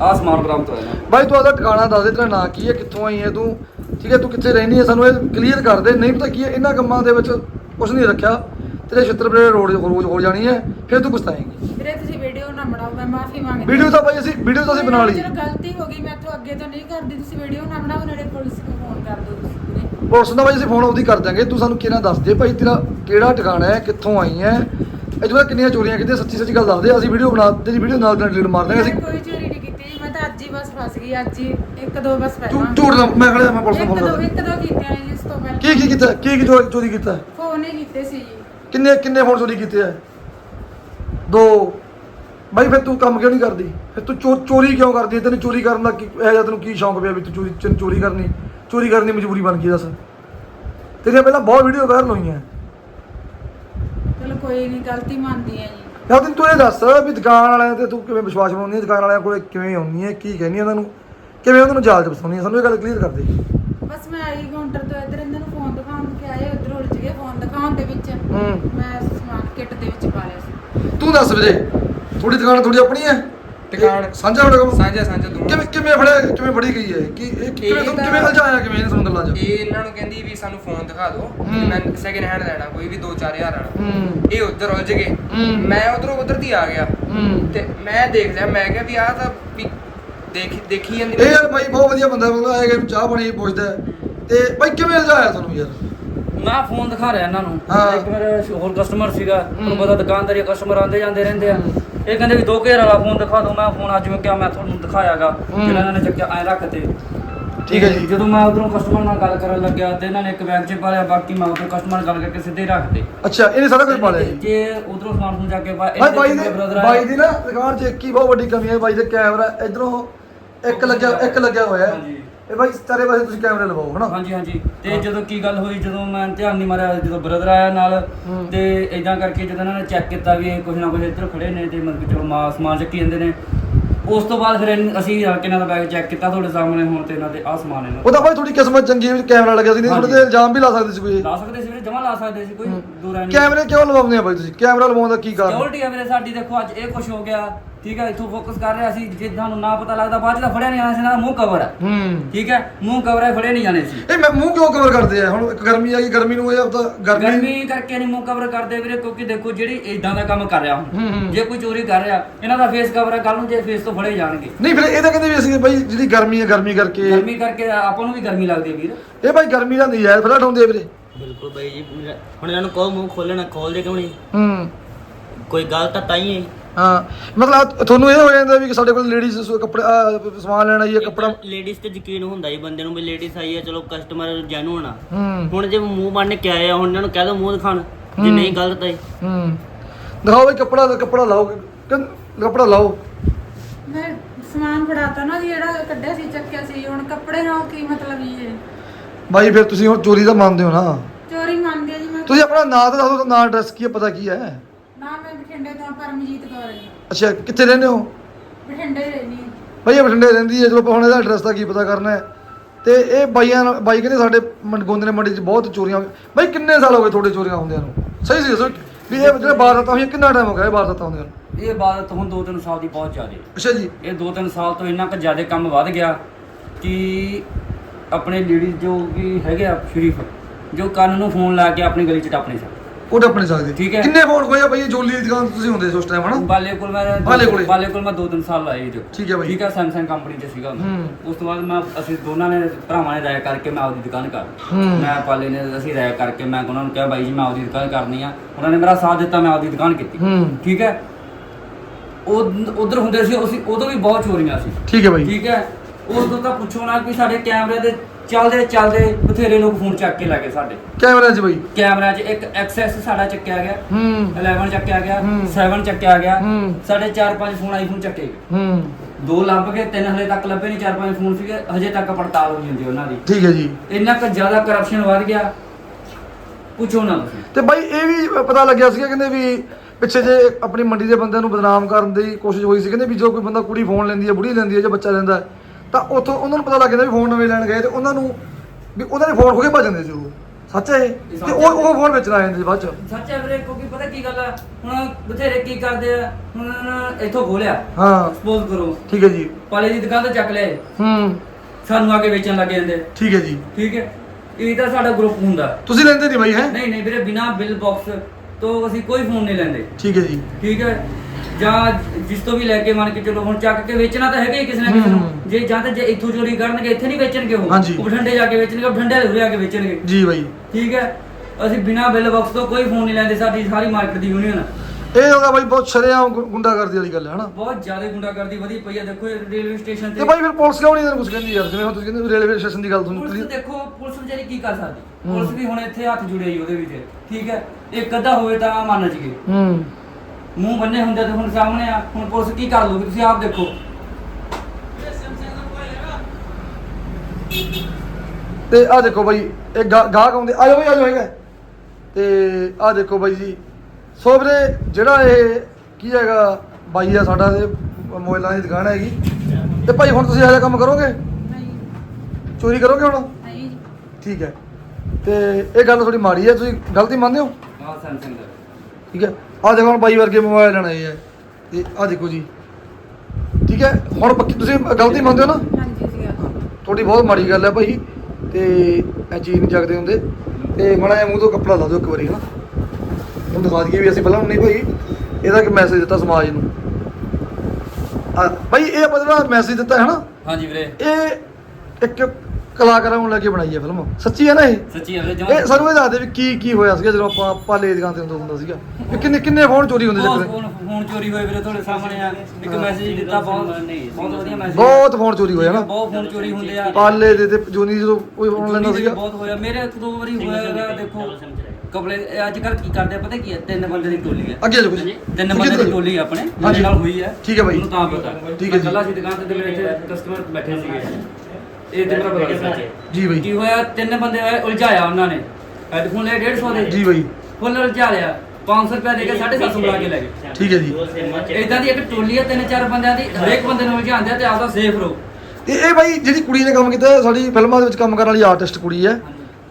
[SPEAKER 2] ਆਹ ਸਮਾਨ ਬਰਾਮਦ ਹੋਇਆ ਨਾ।
[SPEAKER 3] ਬਾਈ ਤੂੰ ਆਦਾ ਟਿਕਾਣਾ ਦੱਸ ਦੇ ਤੇਰਾ ਨਾਂ ਕੀ ਹੈ ਕਿੱਥੋਂ ਆਈ ਹੈ ਤੂੰ? ਠੀਕ ਹੈ ਤੂੰ ਕਿੱਥੇ ਰਹਿੰਦੀ ਹੈ? ਸਾਨੂੰ ਇਹ ਕਲੀਅਰ ਕਰ ਦੇ। ਨਹੀਂ ਪਤਾ ਕੀ ਹੈ ਇਹਨਾਂ ਕੰਮਾਂ ਦੇ ਵਿੱਚ ਕੁਝ ਨਹੀਂ ਰੱਖਿਆ। ਤੇਰੇ ਛਿੱਤਰਪੁਰੇ ਰੋਡ ਰੋਜ਼ ਹੋ ਜਾਣੀ ਹੈ ਫਿਰ ਤੂੰ ਪਛਤਾਏਂਗੀ।
[SPEAKER 1] ਵੀਰੇ ਤੁਸੀਂ ਵੀਡੀਓ ਨਾ ਬਣਾਓ ਮੈਂ ਮਾਫੀ ਮੰਗਦੀ
[SPEAKER 3] ਵੀਡੀਓ ਤਾਂ ਬਾਈ ਅਸੀਂ ਵੀਡੀਓ ਤਾਂ ਅਸੀਂ ਬਣਾ ਲਈ।
[SPEAKER 1] ਚਲੋ ਗਲਤੀ ਹੋ ਗਈ ਮੈਂ ਤੋਂ ਅੱਗੇ ਤੋਂ ਨਹੀਂ ਕਰਦੀ। ਤੁਸੀਂ ਵੀਡੀਓ ਨਾ ਬਣਾਓ ਨੇੜੇ ਪੁਲਿਸ ਨੂੰ ਫੋਨ ਕਰ ਦਿਓ ਤੁਸੀਂ ਵੀਰੇ।
[SPEAKER 3] ਪੁਲਿਸ ਦਾ ਬਾਈ ਅਸੀਂ ਫੋਨ ਉਹਦੀ ਕਰ ਦਾਂਗੇ ਤੂੰ ਸਾਨੂੰ ਕਿਹਨਾਂ ਦੱਸ ਦੇ ਭਾਈ ਤੇਰਾ ਕਿਹੜਾ ਟਿਕਾਣਾ ਹੈ ਕਿੱਥੋਂ ਆਈ ਹੈ? ਇਹ ਬਾਅਦ ਕਿੰਨੀਆਂ ਚੋਰੀਆਂ ਕੀਤੀਆਂ ਸੱਚੀ ਸੱਚੀ ਗੱਲ ਦੱਸ ਦੇ ਅਸੀਂ ਵੀਡੀਓ ਬਣਾ ਤੇਰੀ ਵੀਡੀਓ ਨਾਲ ਨਾਲ ਡਿਲੀਟ ਮਾਰ ਦਾਂਗੇ ਅਸੀਂ
[SPEAKER 1] ਮੈਂ ਕੋਈ ਚੋਰੀ ਨਹੀਂ ਕੀਤੀ ਜੀ, ਮੈਂ ਤਾਂ ਅੱਜ ਹੀ ਬਸ ਫਸ ਗਈ ਅੱਜ ਹੀ ਇੱਕ ਦੋ ਬਸ
[SPEAKER 3] ਤੂੰ
[SPEAKER 1] ਪਹਿਲਾਂ।
[SPEAKER 3] ਝੂਠ ਨਾ ਮੈਂ ਖੜਿਆ ਮੈਂ ਪੁਲਿਸ ਨੂੰ
[SPEAKER 1] ਇੱਕ
[SPEAKER 3] ਫੋਨ
[SPEAKER 1] ਦੋ ਇੱਕ ਦੋ ਕੀਤੀਆਂ ਨੇ ਜੀ ਇਸ ਤੋਂ ਪਹਿਲਾਂ।
[SPEAKER 3] ਕੀ ਕੀ ਕੀਤਾ? ਕੀ ਕੀ ਚੋਰੀ ਚੋਰੀ ਕੀਤਾ?
[SPEAKER 1] ਫੋਨ ਹੀ ਕੀਤੇ ਸੀ ਜੀ।
[SPEAKER 3] ਕਿੰਨੇ ਕਿੰਨੇ ਫੋਨ ਚੋਰੀ ਕੀਤੇ ਆ? ਦੋ। ਬਾਈ ਫਿਰ ਤੂੰ ਕੰਮ ਕਿਉਂ ਨਹੀਂ ਕਰਦੀ? ਫਿਰ ਤੂੰ ਚੋ- ਚੋਰੀ ਕਿਉਂ ਕਰਦੀ? ਹੈ? ਤੈਨੂੰ ਚੋਰੀ ਕਰਨ ਦਾ ਕੀ ਇਹ ਜਾਂ ਤੈਨੂੰ ਕੀ ਸ਼ੌਂਕ ਪਿਆ ਵੀ ਤੂੰ ਚੋਰੀ ਚੋਰੀ ਕਰਨੀ ਚੋਰੀ ਕਰਨੀ ਮਜਬੂਰੀ ਬਣ ਗਈ ਦੱਸ। ਤੇਰੀਆਂ ਪਹਿਲਾਂ ਬਹੁਤ ਵੀਡੀਓ ਵਾਇਰਲ ਹੋਈਆਂ।
[SPEAKER 1] ਕੋਈ ਨਹੀਂ ਗਲਤੀ ਮੰਨਦੀ ਆ ਜੀ।
[SPEAKER 3] ਯਾਰ ਤੈਨੂੰ ਤੂੰ ਇਹ ਦੱਸ ਵੀ ਦੁਕਾਨ ਵਾਲਿਆਂ ਤੇ ਤੂੰ ਕਿਵੇਂ ਵਿਸ਼ਵਾਸ ਬਣਾਉਂਦੀ ਹੈ ਦੁਕਾਨ ਵਾਲਿਆਂ ਕੋਲੇ ਕਿਵੇਂ ਆਉਂਦੀ ਹੈ ਕੀ ਕਹਿੰਦੀ ਉਹਨਾਂ ਨੂੰ? ਕਿਵੇਂ ਉਹਨਾਂ ਨੂੰ ਜਾਲ ਚ ਫਸਾਉਂਦੀ ਹੈ ਸਾਨੂੰ ਇਹ ਗੱਲ ਕਲੀਅਰ ਕਰ ਦੇ।
[SPEAKER 1] ਬਸ ਮੈਂ ਆਈ ਕਾਊਂਟਰ ਤੋਂ ਇੱਧਰ ਇਹਨਾਂ ਨੂੰ ਫੋਨ ਦਿਖਾਉਣ ਕੇ ਆਏ ਉੱਧਰ ਉਲਝ ਗਏ ਫੋਨ ਦਿਖਾਉਣ ਦੇ ਵਿੱਚ।
[SPEAKER 3] ਹੂੰ।
[SPEAKER 1] ਮੈਂ ਸਮਾਨ ਕਿੱਟ ਦੇ ਵਿੱਚ ਪਾ ਲਿਆ ਸੀ।
[SPEAKER 3] ਤੂੰ ਦੱਸ ਵੀਰੇ ਥੋੜੀ ਦੁਕਾਨ ਥੋੜੀ ਆਪਣੀ ਹੈ ਇਹ ਸਾਂਝਾ ਤੁਹਾਡੇ ਕੋਲ
[SPEAKER 4] ਸਾਂਝਾ ਸਾਂਝਾ ਦੋਨੋਂ
[SPEAKER 3] ਕਿਵੇਂ ਕਿਵੇਂ ਫੜਿਆ ਕਿਵੇਂ ਫੜੀ ਗਈ ਹੈ? ਕਿ ਇਹ ਕਿਵੇਂ ਤੁਹਾਨੂੰ ਕਿਵੇਂ ਹਲਜਾਇਆ ਕਿਵੇਂ ਇਹਨੇ ਤੁਹਾਨੂੰ ਗੱਲਾਂ 'ਚ?
[SPEAKER 4] ਇਹ ਇਹਨਾਂ ਨੂੰ ਕਹਿੰਦੀ ਵੀ ਸਾਨੂੰ ਫੋਨ ਦਿਖਾ ਦਿਓ। ਮੈਂ ਸੈਕਿੰਡ ਹੈਂਡ ਲੈਣਾ ਕੋਈ ਵੀ 2-4000 ਵਾਲਾ। ਇਹ ਉੱਧਰ ਉਲਝ ਗਏ। ਮੈਂ ਉਧਰੋਂ ਉਧਰ ਦੀ ਆ ਗਿਆ। ਤੇ ਮੈਂ ਦੇਖ ਲਿਆ ਮੈਂ ਕਿਹਾ ਵੀ ਆਹ ਤਾਂ ਵੀ ਦੇਖ ਦੇਖੀ ਜਾਂਦੀ
[SPEAKER 3] ਇਹ ਯਾਰ ਬਾਈ ਬਹੁਤ ਵਧੀਆ ਬੰਦਾ ਮਤਲਬ ਆਏਗਾ ਇਹਨੂੰ ਚਾਹ ਪਾਣੀ ਪੁੱਛਦਾ। ਤੇ ਬਾਈ ਕਿਵੇਂ ਹਲਜਾਇਆ ਤੁਹਾਨੂੰ ਯਾਰ?
[SPEAKER 2] ਮੈਂ ਫੋਨ ਦਿਖਾ ਰਿਹਾ ਇਹਨਾਂ ਨੂੰ। ਇੱਕ ਮੇਰਾ ਹੋਰ ਕਸਟਮਰ ਸੀਗਾ ਤੁਹਾਨੂੰ। ਪਤਾ ਦੁਕਾਨਦਾਰੀ ਕਸਟਮਰ ਆਉਂਦੇ ਜਾਂਦੇ ਰਹਿੰਦੇ ਆ। ਇਹ ਕਹਿੰਦੇ ਵੀ 2000 ਵਾਲਾ ਫੋਨ ਦਿਖਾ ਦਿਓ ਮੈਂ ਫੋਨ ਅੱਜ ਮੈਂ ਕਿਹਾ ਮੈਂ ਤੁਹਾਨੂੰ ਦਿਖਾਇਆਗਾ। ਜਿਹੜਾ ਇਹਨਾਂ ਨੇ ਚੱਕਿਆ ਐ ਰੱਖਤੇ
[SPEAKER 3] ਠੀਕ ਹੈ ਜੀ।
[SPEAKER 2] ਜਦੋਂ ਮੈਂ ਉਧਰੋਂ ਕਸਟਮਰ ਨਾਲ ਗੱਲ ਕਰਨ ਲੱਗਿਆ ਤੇ ਇਹਨਾਂ ਨੇ ਇੱਕ ਬੈਗ 'ਚ ਪਾ ਲਿਆ ਬਾਕੀ ਮੈਂ ਉਧਰੋਂ ਕਸਟਮਰ ਨਾਲ ਗੱਲ ਕਰਕੇ ਸਿੱਧੇ ਰੱਖਤੇ
[SPEAKER 3] ਅੱਛਾ ਇਹਨੇ ਸਾਰਾ ਕੁਝ ਪਾ ਲਿਆ ਜੀ
[SPEAKER 2] ਜੇ ਉਧਰੋਂ ਸਮਾਨ ਸਮਝਾ ਕੇ ਪਾ
[SPEAKER 3] ਬਾਈ ਬਾਈ ਦੇ ਬਾਈ। ਦੀ ਨਾ ਦੁਕਾਨ 'ਚ ਇੱਕ ਹੀ ਬਹੁਤ ਵੱਡੀ ਕਮੀ ਹੈ ਬਾਈ ਦੇ ਕੈਮਰਾ ਇਧਰੋਂ ਇੱਕ ਲੱਗਿਆ ਇੱਕ ਲੱਗਿਆ ਹੋਇਆ ਹੈ
[SPEAKER 2] ਹਾਂਜੀ।
[SPEAKER 3] ਇਹ ਬਾਈ ਚਾਰੇ ਪਾਸੇ ਤੁਸੀਂ ਕੈਮਰੇ ਲਵਾਓ ਹਨਾ
[SPEAKER 2] ਹਾਂਜੀ ਹਾਂਜੀ ਤੇ। ਜਦੋਂ ਕੀ ਗੱਲ ਹੋਈ ਜਦੋਂ ਮੈਂ ਧਿਆਨ ਨਹੀਂ ਮਾਰਿਆ ਜਦੋਂ ਬ੍ਰਦਰ ਆਇਆ ਨਾਲ। ਤੇ ਇਦਾਂ ਕਰਕੇ ਜਦੋਂ ਇਹਨਾਂ ਨੇ ਚੈੱਕ ਕੀਤਾ ਵੀ ਇਹ ਕੁਝ ਨਾ ਕੁਝ ਇੱਧਰ ਖੜੇ ਨੇ ਤੇ ਮਤਲਬ ਚਲੋ ਮਾ ਸਮਾਨ ਚੱਕੀ ਜਾਂਦੇ ਨੇ ਉਸ ਤੋਂ ਬਾਅਦ ਫਿਰ ਅਸੀਂ ਰਲ ਕੇ ਇਹਨਾਂ ਦਾ ਬੈਗ ਚੈੱਕ ਕੀਤਾ ਤੁਹਾਡੇ ਸਾਹਮਣੇ ਹੁਣ ਤੇ ਇਹਨਾਂ ਦੇ ਆਹ ਸਮਾਨ ਇਹਨਾਂ
[SPEAKER 3] ਉਹ ਤਾਂ ਬਾਈ ਥੋੜੀ ਕਿਸਮਤ ਚੰਗੀ ਹੈ ਵੀ ਕੈਮਰਾ ਲੱਗਿਆ ਸੀ ਨਹੀਂ ਤੁਹਾਡੇ ਤੇ। ਇਲਜ਼ਾਮ ਵੀ ਲਾ ਸਕਦੇ ਸੀ ਕੋਈ
[SPEAKER 2] ਲਾ ਸਕਦੇ ਸੀ ਵੀਰੇ ਜਮਾ ਲਾ ਸਕਦੇ ਸੀ ਕੋਈ। ਦੂਰ ਨਹੀਂ
[SPEAKER 3] ਕੈਮਰੇ ਕਿਉਂ ਲਵਾਉਂਦੇ ਆ ਬਾਈ ਤੁਸੀਂ ਕੈਮਰਾ ਲਵਾਉਣ ਦਾ ਕੀ ਕਾਰਨ
[SPEAKER 2] ਸਿਕਿਉਰਿਟੀ ਆ ਵੀਰੇ ਸਾਡੀ ਦੇਖੋ ਅੱਜ ਇਹ ਕੁਝ ਹੋ ਗਿਆ ਠੀਕ ਹੈ ਇੱਥੋਂ ਫੋਕਸ ਕਰ ਰਿਹਾ ਸੀ ਜੇ ਤੁਹਾਨੂੰ ਨਾ ਪਤਾ ਲੱਗਦਾ ਬਾਅਦ ਚ ਤਾਂ ਫੜਿਆ ਨਹੀਂ ਆਣਾ ਸੀ ਦਾ ਮੂੰਹ ਕਵਰ ਹੈ
[SPEAKER 3] ਹੂੰ।
[SPEAKER 2] ਠੀਕ ਹੈ ਮੂੰਹ ਕਵਰ ਹੈ ਫੜੇ ਨਹੀਂ ਜਾਣੇ ਸੀ।
[SPEAKER 3] ਇਹ ਮੈਂ ਮੂੰਹ ਕਿਉਂ ਕਵਰ ਕਰਦੇ ਆ? ਹੁਣ ਇੱਕ ਗਰਮੀ ਆ ਗਈ ਗਰਮੀ ਨੂੰ ਇਹ ਆਪਦਾ ਗਰਮੀ
[SPEAKER 2] ਗਰਮੀ ਕਰਕੇ ਨਹੀਂ ਮੂੰਹ ਕਵਰ ਕਰਦੇ ਵੀਰੇ ਕਿਉਂਕਿ ਦੇਖੋ ਜਿਹੜੀ ਇਦਾਂ ਦਾ ਕੰਮ ਕਰ ਰਿਹਾ ਹੁਣ। ਜੇ ਕੋਈ ਚੋਰੀ ਕਰ ਰਿਹਾ ਇਹਨਾਂ ਦਾ ਫੇਸ ਕਵਰ ਹੈ ਕੱਲ ਨੂੰ ਜੇ ਫੇਸ ਤੋਂ ਫੜੇ ਜਾਣਗੇ।
[SPEAKER 3] ਨਹੀਂ ਫਿਰ ਇਹ ਤਾਂ ਕਹਿੰਦੇ ਵੀ ਅਸੀਂ ਬਾਈ ਜਿਹੜੀ ਗਰਮੀ ਹੈ ਗਰਮੀ ਕਰਕੇ
[SPEAKER 2] ਗਰਮੀ ਕਰਕੇ ਆਪਾਂ ਨੂੰ ਵੀ ਗਰਮੀ ਲੱਗਦੀ ਹੈ ਵੀਰ।
[SPEAKER 3] ਇਹ ਬਾਈ ਗਰਮੀ ਦਾ ਨਜਾਇਜ਼ ਫਲਟ ਹੁੰਦੇ ਆ ਵੀਰੇ।
[SPEAKER 5] ਬਿਲਕੁਲ ਬਾਈ ਜੀ ਹੁਣ ਇਹਨਾਂ ਨੂੰ ਕਹੋ ਮੂੰਹ ਖੋਲਣਾ ਖੋਲ ਦੇ ਕਿਉਂ ਨਹੀਂ?
[SPEAKER 3] ਹੂੰ।
[SPEAKER 5] ਕੋਈ ਗੱਲ ਤਾਂ ਤਾਂ ਹੀ ਹੈ।
[SPEAKER 3] ਹਾਂ ਮਤਲਬ ਤੁਹਾਨੂੰ ਇਹ ਹੋ ਜਾਂਦਾ ਵੀ ਕਿ ਸਾਡੇ ਕੋਲ ਲੇਡੀਜ਼ ਕੱਪੜੇ ਆਹ, ਸਮਾਨ ਲੈਣਾ ਜੀ ਕੱਪੜਾ
[SPEAKER 5] ਲੇਡੀਜ਼ ਤੇ ਯਕੀਨ ਹੁੰਦਾ ਹੀ ਬੰਦੇ ਨੂੰ ਵੀ ਲੇਡੀਜ਼ ਆਈ ਹੈ ਚਲੋ ਕਸਟਮਰ ਜੈਨੂਨ ਆ।
[SPEAKER 3] ਹੂੰ।
[SPEAKER 5] ਹੁਣ ਜੇ ਮੂੰਹ ਬੰਨ ਕੇ ਆਏ ਆ ਹੁਣ ਇਹਨਾਂ ਨੂੰ ਕਹਿ ਦੋ ਮੂੰਹ ਦਿਖਾਣ ਜੇ। ਨਹੀਂ ਗਲਤ ਹੈ
[SPEAKER 3] ਹੂੰ। ਦਿਖਾਓ ਬਈ ਕੱਪੜਾ ਕੱਪੜਾ ਲਾਓ ਕਿ- ਕੱਪੜਾ ਲਾਓ।
[SPEAKER 1] ਮੈਂ ਸਮਾਨ ਫੜਾਤਾ ਨਾ ਜੀ ਜਿਹੜਾ ਕੱਢਿਆ ਸੀ ਚੱਕਿਆ ਸੀ ਹੁਣ ਕੱਪੜੇ ਨਾਲ ਕੀ ਮਤਲਬ ਜੀ ਇਹ?
[SPEAKER 3] ਬਾਈ ਫਿਰ ਤੁਸੀਂ ਹੁਣ ਚੋਰੀ ਦਾ ਮੰਨਦੇ ਹੋ ਨਾ?
[SPEAKER 1] ਚੋਰੀ ਮੰਨਦੀ ਆ ਜੀ ਮੈਂ।
[SPEAKER 3] ਤੁਸੀਂ ਆਪਣਾ ਨਾਂ ਤਾਂ ਦੱਸ ਦਿਓ ਨਾਂ ਐਡਰੈਸ ਕੀ ਹੈ ਪਤਾ ਕੀ ਹੈ?
[SPEAKER 1] ਨਾ ਮੈਂ ਬਠਿੰਡੇ ਤੋਂ ਪਰਮਜੀਤ ਕੌਰ ਹਾਂ ਜੀ।
[SPEAKER 3] ਅੱਛਾ ਕਿੱਥੇ ਰਹਿੰਦੇ ਹੋ
[SPEAKER 1] ਬਠਿੰਡੇ ਹੀ ਰਹਿੰਦੀ ਹਾਂ।
[SPEAKER 3] ਬਾਈ ਇਹ ਬਠਿੰਡੇ ਰਹਿੰਦੀ ਹੈ ਚਲੋ ਆਪਾਂ ਹੁਣ ਇਹਦਾ ਐਡਰੈਸ ਦਾ ਕੀ ਪਤਾ ਕਰਨਾ ਹੈ ਤੇ ਇਹ ਬਾਈਆਂ ਨਾਲ- ਬਾਈ ਕਹਿੰਦੇ ਸਾਡੇ ਮੰਡ- ਗੋਂਦਨੇ ਮੰਡੀ 'ਚ ਬਹੁਤ ਚੋਰੀਆਂ ਹੋ ਗਈਆਂ। ਬਾਈ ਕਿੰਨੇ ਸਾਲ ਹੋ ਗਏ ਤੁਹਾਡੇ ਚੋਰੀਆਂ ਹੁੰਦਿਆਂ ਨੂੰ ਸਹੀ ਸੀ ਦੱਸੋ ਵੀ ਇਹ ਜਿਹੜੇ ਵਾਰਦਾਤਾਂ ਹੋਈਆਂ ਕਿੰਨਾ ਟਾਈਮ ਹੋ ਗਿਆ ਇਹ ਵਾਰਦਾਤਾਂ ਹੁੰਦਿਆਂ ਨੂੰ
[SPEAKER 2] ਇਹ ਬਾਤ ਹੁਣ 2-3 ਸਾਲ ਦੀ ਬਹੁਤ ਜ਼ਿਆਦਾ ਹੈ।
[SPEAKER 3] ਅੱਛਾ ਜੀ
[SPEAKER 2] ਇਹ 2-3 ਸਾਲ ਤੋਂ ਇੰਨਾ ਕੁ ਜ਼ਿਆਦਾ ਕੰਮ ਵੱਧ ਗਿਆ ਕਿ ਆਪਣੇ ਲੇਡੀਜ਼ ਜੋ ਕਿ ਹੈਗੇ ਆ ਸ਼ਰੀਫ ਜੋ ਕੰਨ ਨੂੰ ਫੋਨ ਲਾ ਕੇ ਆਪਣੀ ਗਲੀ ਚ ਟੱਪ ਨਹੀਂ ਸਕਦੇ
[SPEAKER 3] ਉਹ ਟੱਪ ਨਹੀਂ ਸਕਦੇ
[SPEAKER 2] ਠੀਕ ਹੈ।
[SPEAKER 3] ਕਿੰਨੇ ਫੋਨ ਖੋਇਆ ਬਾਈ ਜੋਲੀ ਦੀ ਦੁਕਾਨ ਤੇ ਤੁਸੀਂ ਹੁੰਦੇ ਸੀ ਉਸ ਟਾਈਮ ਹਨਾ
[SPEAKER 2] ਬਾਲੇ ਕੋਲ ਮੈਂ
[SPEAKER 3] ਬਾਲੇ ਕੋਲੇ?
[SPEAKER 2] ਬਾਲੇ ਕੋਲ ਮੈਂ 2-3 ਸਾਲ ਲਾਏ ਜੋ
[SPEAKER 3] ਠੀਕ ਹੈ ਬਾਈ।
[SPEAKER 2] ਠੀਕ ਹੈ ਸੈਮਸੰਗ ਕੰਪਨੀ ਚ ਸੀਗਾ ਮੈਂ।
[SPEAKER 3] ਹੂੰ।
[SPEAKER 2] ਉਸ ਤੋਂ ਬਾਅਦ ਮੈਂ ਅਸੀਂ ਦੋਨਾਂ ਨੇ ਭਰਾਵਾਂ ਨੇ ਰਾਇ ਕਰਕੇ ਮੈਂ ਆਪਦੀ ਦੁਕਾਨ ਕਰ
[SPEAKER 3] ਹੂੰ।
[SPEAKER 2] ਮੈਂ ਪਾਲੇ ਨੇ ਅਸੀਂ ਰਾਇ ਕਰਕੇ ਮੈਂ ਉਹਨਾਂ ਨੂੰ ਕਿਹਾ ਬਾਈ ਜੀ ਮੈਂ ਆਪਦੀ ਦੁਕਾਨ ਕਰਨੀ ਆ ਉਹਨਾਂ ਨੇ ਮੇਰਾ ਸਾਥ ਦਿੱਤਾ ਮੈਂ ਆਪਦੀ ਦੁਕਾਨ ਕੀਤੀ
[SPEAKER 3] ਹੂੰ
[SPEAKER 2] ਠੀਕ ਹੈ ਉਹ ਉਧਰ ਹੁੰਦੇ ਸੀ ਅਸੀਂ ਉਦੋਂ ਵੀ ਬਹੁਤ ਚੋਰੀਆਂ ਸੀ
[SPEAKER 3] ਠੀਕ ਹੈ ਬਾਈ
[SPEAKER 2] ਠੀਕ ਹੈ ਉਦੋਂ ਤਾਂ ਪੁੱਛੋ ਨਾ ਕਿ ਸਾਡੇ ਕੈਮਰੇ ਦੇ ਚੱਲਦੇ ਚੱਲਦੇ ਬਥੇਰੇ ਲੋਕ ਫੋਨ ਚੱਕ ਕੇ ਲੱਗੇ ਸਾਡੇ।
[SPEAKER 3] ਕੈਮਰਾ 'ਚ ਬਾਈ।
[SPEAKER 2] ਕੈਮਰਾ 'ਚ ਇੱਕ ਐਕਸੈਸ ਸਾਡਾ ਚੱਕਿਆ ਗਿਆ।
[SPEAKER 3] ਹੂੰ।
[SPEAKER 2] 11 ਚੱਕਿਆ ਗਿਆ
[SPEAKER 3] ਹੂੰ।
[SPEAKER 2] 7 ਚੱਕਿਆ ਗਿਆ।
[SPEAKER 3] ਹੂੰ।
[SPEAKER 2] ਸਾਡੇ 4-5 ਫੋਨ ਆਈਫੋਨ ਚੱਕੇ। ਗਏ
[SPEAKER 3] ਹੂੰ।
[SPEAKER 2] ਦੋ ਲੱਭ ਕੇ ਤਿੰਨ ਹਲੇ ਤੱਕ ਲੱਭੇ ਨਹੀਂ 4-5 ਫੋਨ ਸੀਗੇ ਹਜੇ ਤੱਕ ਪੜਤਾਲ ਹੋਈ ਜਾਂਦੀ ਉਹਨਾਂ ਦੀ।
[SPEAKER 3] ਠੀਕ ਹੈ ਜੀ।
[SPEAKER 2] ਇੰਨਾ ਕੁ ਜ਼ਿਆਦਾ ਕਰਪਸ਼ਨ ਵੱਧ ਗਿਆ। ਪੁੱਛੋ ਨਾ ਤੁਸੀਂ।
[SPEAKER 3] ਤੇ ਬਾਈ ਇਹ ਵੀ ਪਤਾ ਲੱਗਿਆ ਸੀਗਾ ਕਹਿੰਦੇ ਵੀ ਪਿੱਛੇ ਜੇ ਆਪਣੀ ਮੰਡੀ ਦੇ ਬੰਦਿਆਂ ਨੂੰ ਬਦਨਾਮ ਕਰਨ ਦੀ ਕੋਸ਼ਿਸ਼ ਹੋਈ ਸੀ ਕਹਿੰਦੇ ਵੀ ਜੋ ਕੋਈ ਬੰਦਾ ਕੁੜੀ ਫੋਨ ਲੈਂਦੀ ਹੈ ਬੁੜੀ ਲੈਂਦੀ ਹੈ ਜਾਂ ਬੱਚਾ ਲੈਂਦਾ ਹੈ, ਤਾਂ ਉੱਥੋਂ ਉਹਨਾਂ ਨੂੰ ਪਤਾ ਲੱਗ ਜਾਂਦਾ ਵੀ ਫੋਨ ਨਵੇਂ ਲੈਣ ਗਏ ਤੇ ਉਹਨਾਂ ਨੂੰ ਵੀ ਉਹਨਾਂ ਦੇ ਫੋਨ ਖੋ ਕੇ ਭੱਜ ਜਾਂਦੇ ਸੀ ਉਹ। ਸੱਚ ਹੈ ਇਹ? ਤੇ ਉਹ ਉਹ ਫੋਨ ਵੇਚਣ ਆ ਜਾਂਦੇ ਸੀ ਬਾਅਦ ਚ।
[SPEAKER 2] ਸੱਚ ਹੈ ਵੀਰੇ ਕਿਉਂਕਿ ਪਤਾ ਕੀ ਗੱਲ ਹੈ ਹੁਣ ਬਥੇਰੇ ਕੀ ਕਰਦੇ ਆ ਹੁਣ ਇੱਥੋਂ ਖੋਲਿਆ।
[SPEAKER 3] ਹਾਂ।
[SPEAKER 2] ਸਪੋਜ਼ ਕਰੋ।
[SPEAKER 3] ਠੀਕ ਹੈ ਜੀ।
[SPEAKER 2] ਪਾਲੇ ਦੀ ਦੁਕਾਨ ਤੋਂ ਚੱਕ ਲਿਆਏ
[SPEAKER 3] ਹੂੰ।
[SPEAKER 2] ਸਾਨੂੰ ਆ ਕੇ ਵੇਚਣ ਲੱਗ ਜਾਂਦੇ।
[SPEAKER 3] ਠੀਕ ਹੈ ਜੀ।
[SPEAKER 2] ਠੀਕ ਹੈ? ਇਹ ਤਾਂ ਸਾਡਾ ਗਰੁੱਪ ਹੁੰਦਾ।
[SPEAKER 3] ਤੁਸੀਂ ਲੈਂਦੇ ਨਹੀਂ ਬਾਈ ਹੈ?
[SPEAKER 2] ਨਹੀਂ ਨਹੀਂ ਵੀਰੇ ਬਿਨਾ ਬਿੱਲ ਬਾਕਸ ਤੋਂ ਅਸੀਂ ਕੋਈ ਫੋਨ ਨਹੀਂ ਲੈਂਦੇ।
[SPEAKER 3] ਠੀਕ ਹੈ ਜੀ।
[SPEAKER 2] ਠੀਕ ਹੈ? ਜਾਂ ਜਿਸ ਤੋਂ ਵੀ ਲੈ ਕੇ ਮੰਨ ਕੇ ਚਲੋ ਹੁਣ ਚੱਕ ਕੇ ਵੇਚਣਾ ਤਾਂ ਹੈਗਾ ਹੀ ਕਿਸੇ ਨਾ ਕਿਸੇ ਨੂੰ। ਜੇ ਜਾਂ ਤਾਂ ਜੇ ਇੱਥੋਂ ਚੋਰੀ ਕਰਨਗੇ ਇੱਥੇ ਨਹੀਂ ਵੇਚਣਗੇ ਉਹ।
[SPEAKER 3] ਹਾਂਜੀ।
[SPEAKER 2] ਉਹ ਬਠਿੰਡੇ ਜਾ ਕੇ ਵੇਚਣਗੇ ਉਹ ਬਠਿੰਡੇ ਉਰੇ ਆ ਕੇ ਵੇਚਣਗੇ।
[SPEAKER 3] ਜੀ ਬਾਈ।
[SPEAKER 2] ਠੀਕ ਹੈ? ਅਸੀਂ ਬਿਨਾ ਬਿੱਲ ਬਾਕਸ ਤੋਂ ਕੋਈ ਫੋਨ ਨਹੀਂ ਲੈਂਦੇ ਸਾਡੀ ਸਾਰੀ ਮਾਰਕੀਟ ਦੀ ਯੂਨੀਅਨ
[SPEAKER 3] ਇਹ ਹੋਗਾ ਬਾਈ ਬਹੁਤ ਸ਼ਰੇਆਮ ਗੁ- ਗੁੰਡਾਗਰਦੀ ਵਾਲੀ ਗੱਲ ਹੈ ਹਨਾ?
[SPEAKER 2] ਬਹੁਤ ਜ਼ਿਆਦਾ ਗੁੰਡਾਗਰਦੀ ਵਧੀ ਪਈ ਆ। ਦੇਖੋ ਇਹ ਰੇਲਵੇ ਸਟੇਸ਼ਨ
[SPEAKER 3] ਤੇ
[SPEAKER 2] ਤੇ
[SPEAKER 3] ਬਾਈ ਫਿਰ ਪੁਲਿਸ ਕਿਉਂ ਨਹੀਂ ਇਹਨਾਂ ਨੂੰ ਕੁਝ ਕਹਿੰਦੀ ਯਾਰ? ਜਿਵੇਂ ਹੁਣ ਤੁਸੀਂ ਕਹਿੰਦੇ ਰੇਲਵੇ ਸਟੇਸ਼ਨ ਦੀ ਗੱਲ ਤੁਹਾਨੂੰ
[SPEAKER 2] ਪੁਲਿਸ ਦੇਖੋ ਪੁਲਿਸ ਵਿਚਾਰੀ ਕੀ ਕਰ ਸਕਦੀ। ਪੁਲਿਸ ਵੀ ਹੁਣ ਇੱਥੇ ਹੱਥ ਜੁੜੇ ਹੀ ਉਹਦੇ ਵਿੱਚ। ਠੀਕ ਹੈ? ਇੱਕ ਅੱਧਾ ਹੋਵੇ ਤਾਂ ਮੰਨ ਜਗੇ
[SPEAKER 3] ਹੂੰ।
[SPEAKER 2] ਮੂੰਹ ਬੰਨੇ ਹੁੰਦੇ ਤੇ ਹੁਣ ਸਾਹਮਣੇ ਆ ਹੁਣ ਪੁਲਿਸ ਕੀ ਕਰ ਲੂਗੀ ਤੁਸੀਂ ਆਪ ਦੇਖੋ।
[SPEAKER 3] ਤੇ ਆ ਦੇਖੋ ਬਾਈ ਇਹ ਗਾਹਕ ਆਉਂਦੇ ਆ ਜਾਓ ਬਾਈ ਆ ਜਾਓ ਹੈਗਾ। ਤੇ ਆ ਦੇਖੋ ਬਾਈ ਜੀ ਸੋ ਵੀਰੇ ਜਿਹੜਾ ਇਹ ਕੀ ਹੈਗਾ ਬਾਈ ਆ ਸਾਡਾ ਤੇ ਮੋਬਾਈਲਾਂ ਦੀ ਦੁਕਾਨ ਹੈਗੀ। ਤੇ ਭਾਈ ਹੁਣ ਤੁਸੀਂ ਇਹੋ ਜਿਹਾ ਕੰਮ ਕਰੋਗੇ?
[SPEAKER 1] ਨਹੀਂ।
[SPEAKER 3] ਚੋਰੀ ਕਰੋਗੇ ਹੁਣ?
[SPEAKER 1] ਨਹੀਂ। ਜੀ
[SPEAKER 3] ਠੀਕ ਹੈ। ਤੇ ਇਹ ਗੱਲ ਥੋੜੀ ਮਾੜੀ ਹੈ ਤੁਸੀਂ ਗਲਤੀ ਮੰਨਦੇ ਹੋ?
[SPEAKER 2] ਆਹ ਸੈਮਸੰਗ ਦਾ
[SPEAKER 3] ਠੀਕ ਹੈ। ਆ ਦੇਖੋ ਹੁਣ ਬਾਈ ਵਰਗੇ ਮੋਬਾਈਲ ਲੈਣਾ ਹੈ ਤੇ ਆ ਦੇਖੋ ਜੀ। ਠੀਕ ਹੈ? ਹੁਣ ਪੱਕੀ ਤੁਸੀਂ ਗਲਤੀ ਮੰਨਦੇ ਹੋ ਨਾ?
[SPEAKER 1] ਹਾਂਜੀ ਜੀ
[SPEAKER 3] ਤੁਹਾਡੀ ਬਹੁਤ ਮਾੜੀ ਗੱਲ ਹੈ ਭਾਈ। ਤੇ ਇਹ ਚੀਜ਼ ਨਹੀਂ ਜਗਦੇ ਹੁੰਦੇ। ਤੇ ਮਾੜਾ ਜਿਹਾ ਮੂੰਹ ਤੋਂ ਕੱਪੜਾ ਲਾ ਦਿਓ ਇੱਕ ਵਾਰੀ ਹਨਾ? ਤੁਹਾਨੂੰ ਦਿਖਾ ਦਈਏ ਵੀ ਅਸੀਂ ਫਿਲਮ ਨਹੀਂ ਭਾਈ। ਇਹਦਾ ਕਿ ਮੈਸੇਜ ਦਿੱਤਾ ਸਮਾਜ ਨੂੰ। ਆ ਭਾਈ ਇਹ ਆਪਾਂ ਜਿਹੜਾ ਮੈਸੇਜ ਦਿੱਤਾ ਹੈ ਨਾ?
[SPEAKER 2] ਹਾਂਜੀ ਵੀਰੇ।
[SPEAKER 3] ਇਹ ਇੱਕ ਕਲਾਕਾਰਾਂ ਨੂੰ ਲੈ ਕੇ ਬਣਾਈ ਹੈ ਫਿਲਮ। ਸੱਚੀ ਹੈ ਨਾ ਇਹ?
[SPEAKER 2] ਸੱਚੀ ਹੈ ਵੀਰੇ
[SPEAKER 3] ਇਹ ਸਾਨੂੰ ਇਹ ਦੱਸ ਦੇ ਵੀ ਕੀ ਕੀ ਹੋਇਆ ਸੀਗਾ ਜਦੋਂ ਆਪਾਂ ਪਾਲੇ ਦੀ ਦੁਕਾਨ ਤੇ ਹੁੰਦਾ ਹੁੰਦਾ ਸੀਗਾ। ਵੀ ਕਿੰਨੇ ਕਿੰਨੇ ਫੋਨ ਚੋਰੀ ਹੁੰਦੇ
[SPEAKER 2] ਬਹੁਤ ਫੋਨ ਫੋਨ ਚੋਰੀ ਹੋਏ ਵੀਰੇ ਤੁਹਾਡੇ ਸਾਹਮਣੇ ਆ। ਇੱਕ ਮੈਸੇਜ ਦਿੱਤਾ ਬਹੁਤ ਬਹੁਤ ਵਧੀਆ ਮੈਸੇਜ
[SPEAKER 3] ਬਹੁਤ ਫੋਨ ਚੋਰੀ ਹੋਇਆ ਨਾ
[SPEAKER 2] ਬਹੁਤ ਫੋਨ ਚੋਰੀ ਹੁੰਦੇ ਆ।
[SPEAKER 3] ਪਾਲੇ ਦੇ ਤੇ ਜੋਨੀ ਜਦੋਂ ਕੋਈ ਫੋਨ ਲੈਂਦਾ ਸੀਗਾ।
[SPEAKER 2] ਬਹੁਤ ਹੋਇਆ। ਮੇਰੇ ਇੱਕ ਦੋ ਵਾਰੀ ਹੋਇਆ ਹੈਗਾ ਦੇਖੋ। ਕਪੜੇ ਅੱਜ ਕੱਲ ਕੀ ਕਰਦੇ ਆ ਪਤਾ ਕੀ ਹੈ ਤਿੰਨ ਬੰਦੇ ਦੀ ਟੋਲੀ ਹੈ
[SPEAKER 3] ਅੱਗੇ ਜਾਓ ਜੀ।
[SPEAKER 2] ਤਿੰਨ ਬੰਦੇ ਦੀ ਟੋਲੀ ਹੈ ਆਪਣੇ।
[SPEAKER 3] ਹਾਂਜੀ।
[SPEAKER 2] ਮੇਰੇ ਨਾਲ ਹੋਈ ਹੈ
[SPEAKER 3] ਠੀਕ ਹੈ ਬਾਈ।
[SPEAKER 2] ਉਹਨੂੰ ਤਾਂ ਪਤਾ।
[SPEAKER 3] ਠੀਕ ਹੈ ਜੀ।
[SPEAKER 2] ਕੱਲਾ ਸੀ ਦੁਕਾਨ ਤੇ ਤੇ ਮੇਰੇ ਇੱਥੇ ਕਸਟਮਰ ਬੈਠੇ ਸੀਗੇ। ਇਹ ਤੇ ਮੇਰਾ ਬੜਾ ਸੱਚ
[SPEAKER 3] ਜੀ ਬਾਈ
[SPEAKER 2] ਕੀ ਹੋਇਆ? ਤਿੰਨ ਬੰਦੇ ਆਏ ਉਲਝਾਇਆ ਉਹਨਾਂ ਨੇ। ਹੈਡਫੋਨ ਲਏ 150 ਦੇ।
[SPEAKER 3] ਜੀ ਬਾਈ
[SPEAKER 2] ਫੁੱਲ ਉਲਝਾ ਲਿਆ। 500 ਰੁਪਏ ਦੇ ਕੇ 750 ਬੁਲਾ ਕੇ ਲੈ ਗਏ।
[SPEAKER 3] ਠੀਕ ਹੈ ਜੀ।
[SPEAKER 2] ਇਦਾਂ ਦੀ ਇੱਕ ਟੋਲੀ ਹੈ ਤਿੰਨ ਚਾਰ ਬੰਦਿਆਂ ਦੀ ਹਰੇਕ ਬੰਦੇ ਨੂੰ ਉਲਝਾਉਂਦੇ ਆ ਤੇ ਆਪਦਾ ਸੇਫ ਰਹੋ।
[SPEAKER 3] ਤੇ ਇਹ ਬਾਈ ਜਿਹੜੀ ਕੁੜੀ ਨੇ ਕੰਮ ਕੀਤਾ ਸਾਡੀ ਫਿਲਮਾਂ ਦੇ ਵਿੱਚ ਕੰਮ ਕਰਨ ਵਾਲੀ ਆਰਟਿਸਟ ਕੁੜੀ ਹੈ।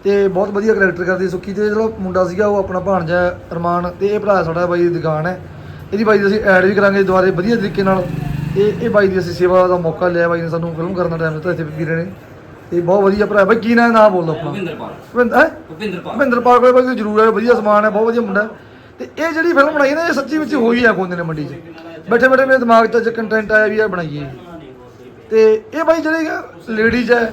[SPEAKER 3] ਤੇ ਬਹੁਤ ਵਧੀਆ ਕਰੈਕਟਰ ਕਰਦੀ ਸੁੱਕੀ ਤੇ ਜਿਹੜਾ ਮੁੰਡਾ ਸੀਗਾ ਉਹ ਆਪਣਾ ਭਾਣਜਾ ਅਰਮਾਨ ਤੇ ਇਹ ਭਰਾ ਸਾਡਾ ਬਾਈ ਦੀ ਦੁਕਾਨ ਹੈ। ਇਹਦੀ ਬਾਈ ਦੀ ਅਸੀਂ ਐਡ ਵੀ ਕਰਾਂਗੇ ਦੁਬਾਰੇ ਵਧੀਆ ਤਰੀਕੇ ਨਾਲ। ਇਹ ਇਹ ਬਾਈ ਦੀ ਅਸੀਂ ਸੇਵਾ ਦਾ ਮੌਕਾ ਲਿਆ ਬਾਈ ਨੇ ਸਾਨੂੰ ਫਿਲਮ ਕਰਨ ਦਾ ਟਾਈਮ ਦਿੱਤਾ ਇੱਥੇ ਵੀਰੇ ਨੇ। ਤੇ ਬਹੁਤ ਵਧੀਆ ਭਰਾ ਬਾਈ ਕੀ ਨਾਂ ਨਾਮ ਬੋਲਦਾ ਆਪਣਾ
[SPEAKER 2] ਭੁਪਿੰਦਰ ਪਾਲ।
[SPEAKER 3] ਭੁਪਿੰਦਰ ਹੈ? ਕੋਲੇ ਬਾਈ ਜ਼ਰੂਰ ਹੈ ਵਧੀਆ ਸਮਾਨ ਹੈ ਬਹੁਤ ਵਧੀਆ ਮੁੰਡਾ। ਤੇ ਇਹ ਜਿਹੜੀ ਫਿਲਮ ਬਣਾਈ ਨਾ, ਇਹ ਸੱਚੀ ਵਿੱਚ ਹੋਈ ਹੈ ਕੋਂਦੇ ਨੇ ਮੰਡੀ 'ਚ। ਬੈਠੇ ਬੈਠੇ ਮੇਰੇ ਦਿਮਾਗ 'ਚ ਅੱਜ ਕੰਟੈਂਟ ਆਇਆ ਵੀ ਇਹ ਬਣਾਈਏ। ਤੇ ਇਹ ਬਾਈ ਜਿਹੜੇ ਲੇਡੀਜ਼ ਹੈ,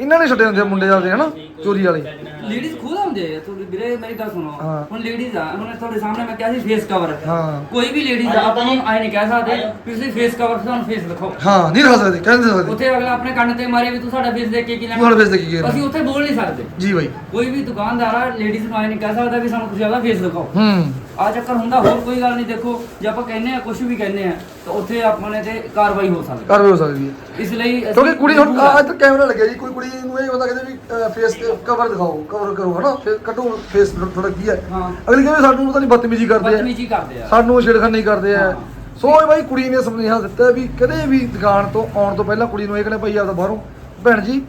[SPEAKER 3] ਇਹਨਾਂ ਨੇ ਛੱਡੇ ਹੁੰਦੇ ਆ ਮੁੰਡੇ ਜਾਂਦੇ ਹਨਾ? ਚੋਰੀ ਵਾਲੇ।
[SPEAKER 2] ਲੇਡੀਜ਼ ਖੁਦ ਆਉਂਦੇ ਆ ਤੁਸੀਂ ਵੀਰੇ ਮੇਰੀ ਗੱਲ ਸੁਣੋ।
[SPEAKER 3] ਹਾਂ।
[SPEAKER 2] ਹੁਣ ਲੇਡੀਜ਼ ਆ ਹੁਣ ਤੁਹਾਡੇ ਸਾਹਮਣੇ ਮੈਂ ਕਿਹਾ ਸੀ ਫੇਸ ਕਵਰ
[SPEAKER 3] ਹਾਂ।
[SPEAKER 2] ਕੋਈ ਵੀ ਲੇਡੀਜ਼ ਆ ਆਪਾਂ ਨੂੰ ਆਏ ਨਹੀਂ ਕਹਿ ਸਕਦੇ ਵੀ ਤੁਸੀਂ ਫੇਸ ਕਵਰ ਤੁਹਾਨੂੰ ਫੇਸ ਦਿਖਾਓ।
[SPEAKER 3] ਹਾਂ ਨਹੀਂ ਰਹ ਸਕਦੇ ਕਹਿ ਨਹੀਂ ਸਕਦੇ।
[SPEAKER 2] ਉੱਥੇ ਅਗਲਾ ਆਪਣੇ ਕੰਨ ਤੇ ਮਾਰੇ ਵੀ ਤੂੰ ਸਾਡਾ ਫੇਸ ਦੇਖ ਕੇ ਕੀ
[SPEAKER 3] ਤੂੰ ਸਾਡਾ face ਦੇਖ ਕੇ ਕੀ ਲੈਣਾ?
[SPEAKER 2] ਅਸੀਂ ਉੱਥੇ ਬੋਲ ਨਹੀਂ ਸਕਦੇ।
[SPEAKER 3] ਜੀ ਬਾਈ।
[SPEAKER 2] ਕੋਈ ਵੀ ਦੁਕਾਨਦਾਰ ਆ ਲੇਡੀਜ਼ ਨੂੰ ਆਏ ਨਹੀਂ ਕਹਿ ਸਕਦਾ ਵੀ ਸਾਨੂੰ ਤੁਸੀਂ ਆਪਦਾ ਫੇਸ ਦਿਖਾਓ।
[SPEAKER 3] ਹੂੰ।
[SPEAKER 2] ਆ ਚੱਕਰ ਹੁੰਦਾ ਹੋਰ ਕੋਈ ਗੱਲ ਨਹੀਂ ਦੇਖੋ ਜੇ ਆਪਾਂ ਕਹਿੰਨੇ ਆ ਕੁਝ ਵੀ ਕਹਿੰਨੇ ਆ ਤਾਂ ਉੱਥੇ ਆਪਾਂ ਨੇ ਤੇ ਕਾਰਵਾਈ ਹੋ ਸਕਦੀ।
[SPEAKER 3] ਕਰ ਵੀ ਹੋ ਸਕਦੀ ਹੈ।
[SPEAKER 2] ਇਸ ਲਈ ਅਸੀਂ
[SPEAKER 3] ਕਿਉਂਕਿ ਕੁੜੀ ਹੁਣ
[SPEAKER 2] ਆ-
[SPEAKER 3] ਅੱਜ ਕੈਮਰਾ ਲੱਗਿਆ ਜੀ ਕੋਈ ਕੁੜੀ ਨੂੰ ਇਹ ਹੁੰਦਾ ਕਹਿੰਦੇ ਵੀ ਫੇਸ ਤੇ ਕਵਰ ਦਿਖਾਓ ਕਵਰ ਕਰੋ ਹਨਾ? ਫਿਰ ਕੱਢੋ ਫੇਸ ਥੋੜਾ ਕੀ ਹੈ?
[SPEAKER 2] ਹਾਂ।
[SPEAKER 3] ਅਗਲੀ ਕਹਿੰਦੇ ਸਾਨੂੰ ਪਤਾ ਨਹੀਂ ਬਦਤਮੀਜ਼ੀ ਕਰਦੇ ਆ।
[SPEAKER 2] ਬਦਤਮੀਜੀ ਕਰਦੇ ਆ।
[SPEAKER 3] ਸਾਨੂੰ ਛੇੜਖਾਨੀ ਕਰਦੇ ਆ।
[SPEAKER 2] ਹਾਂ।
[SPEAKER 3] ਸੋ ਇਹ ਬਾਈ ਕੁੜੀ ਨੇ ਸਮਝਿਆ ਦਿੱਤਾ ਵੀ ਕਦੇ ਵੀ ਦੁਕਾਨ ਤੋਂ ਆਉਣ ਤੋਂ ਪਹਿਲਾਂ ਕੁੜੀ ਨੂੰ ਇਹ ਕਹਿੰਦੇ ਭਾਈ ਆਪਦਾ ਬਾਹਰੋਂ ਭੈਣ ਜੀ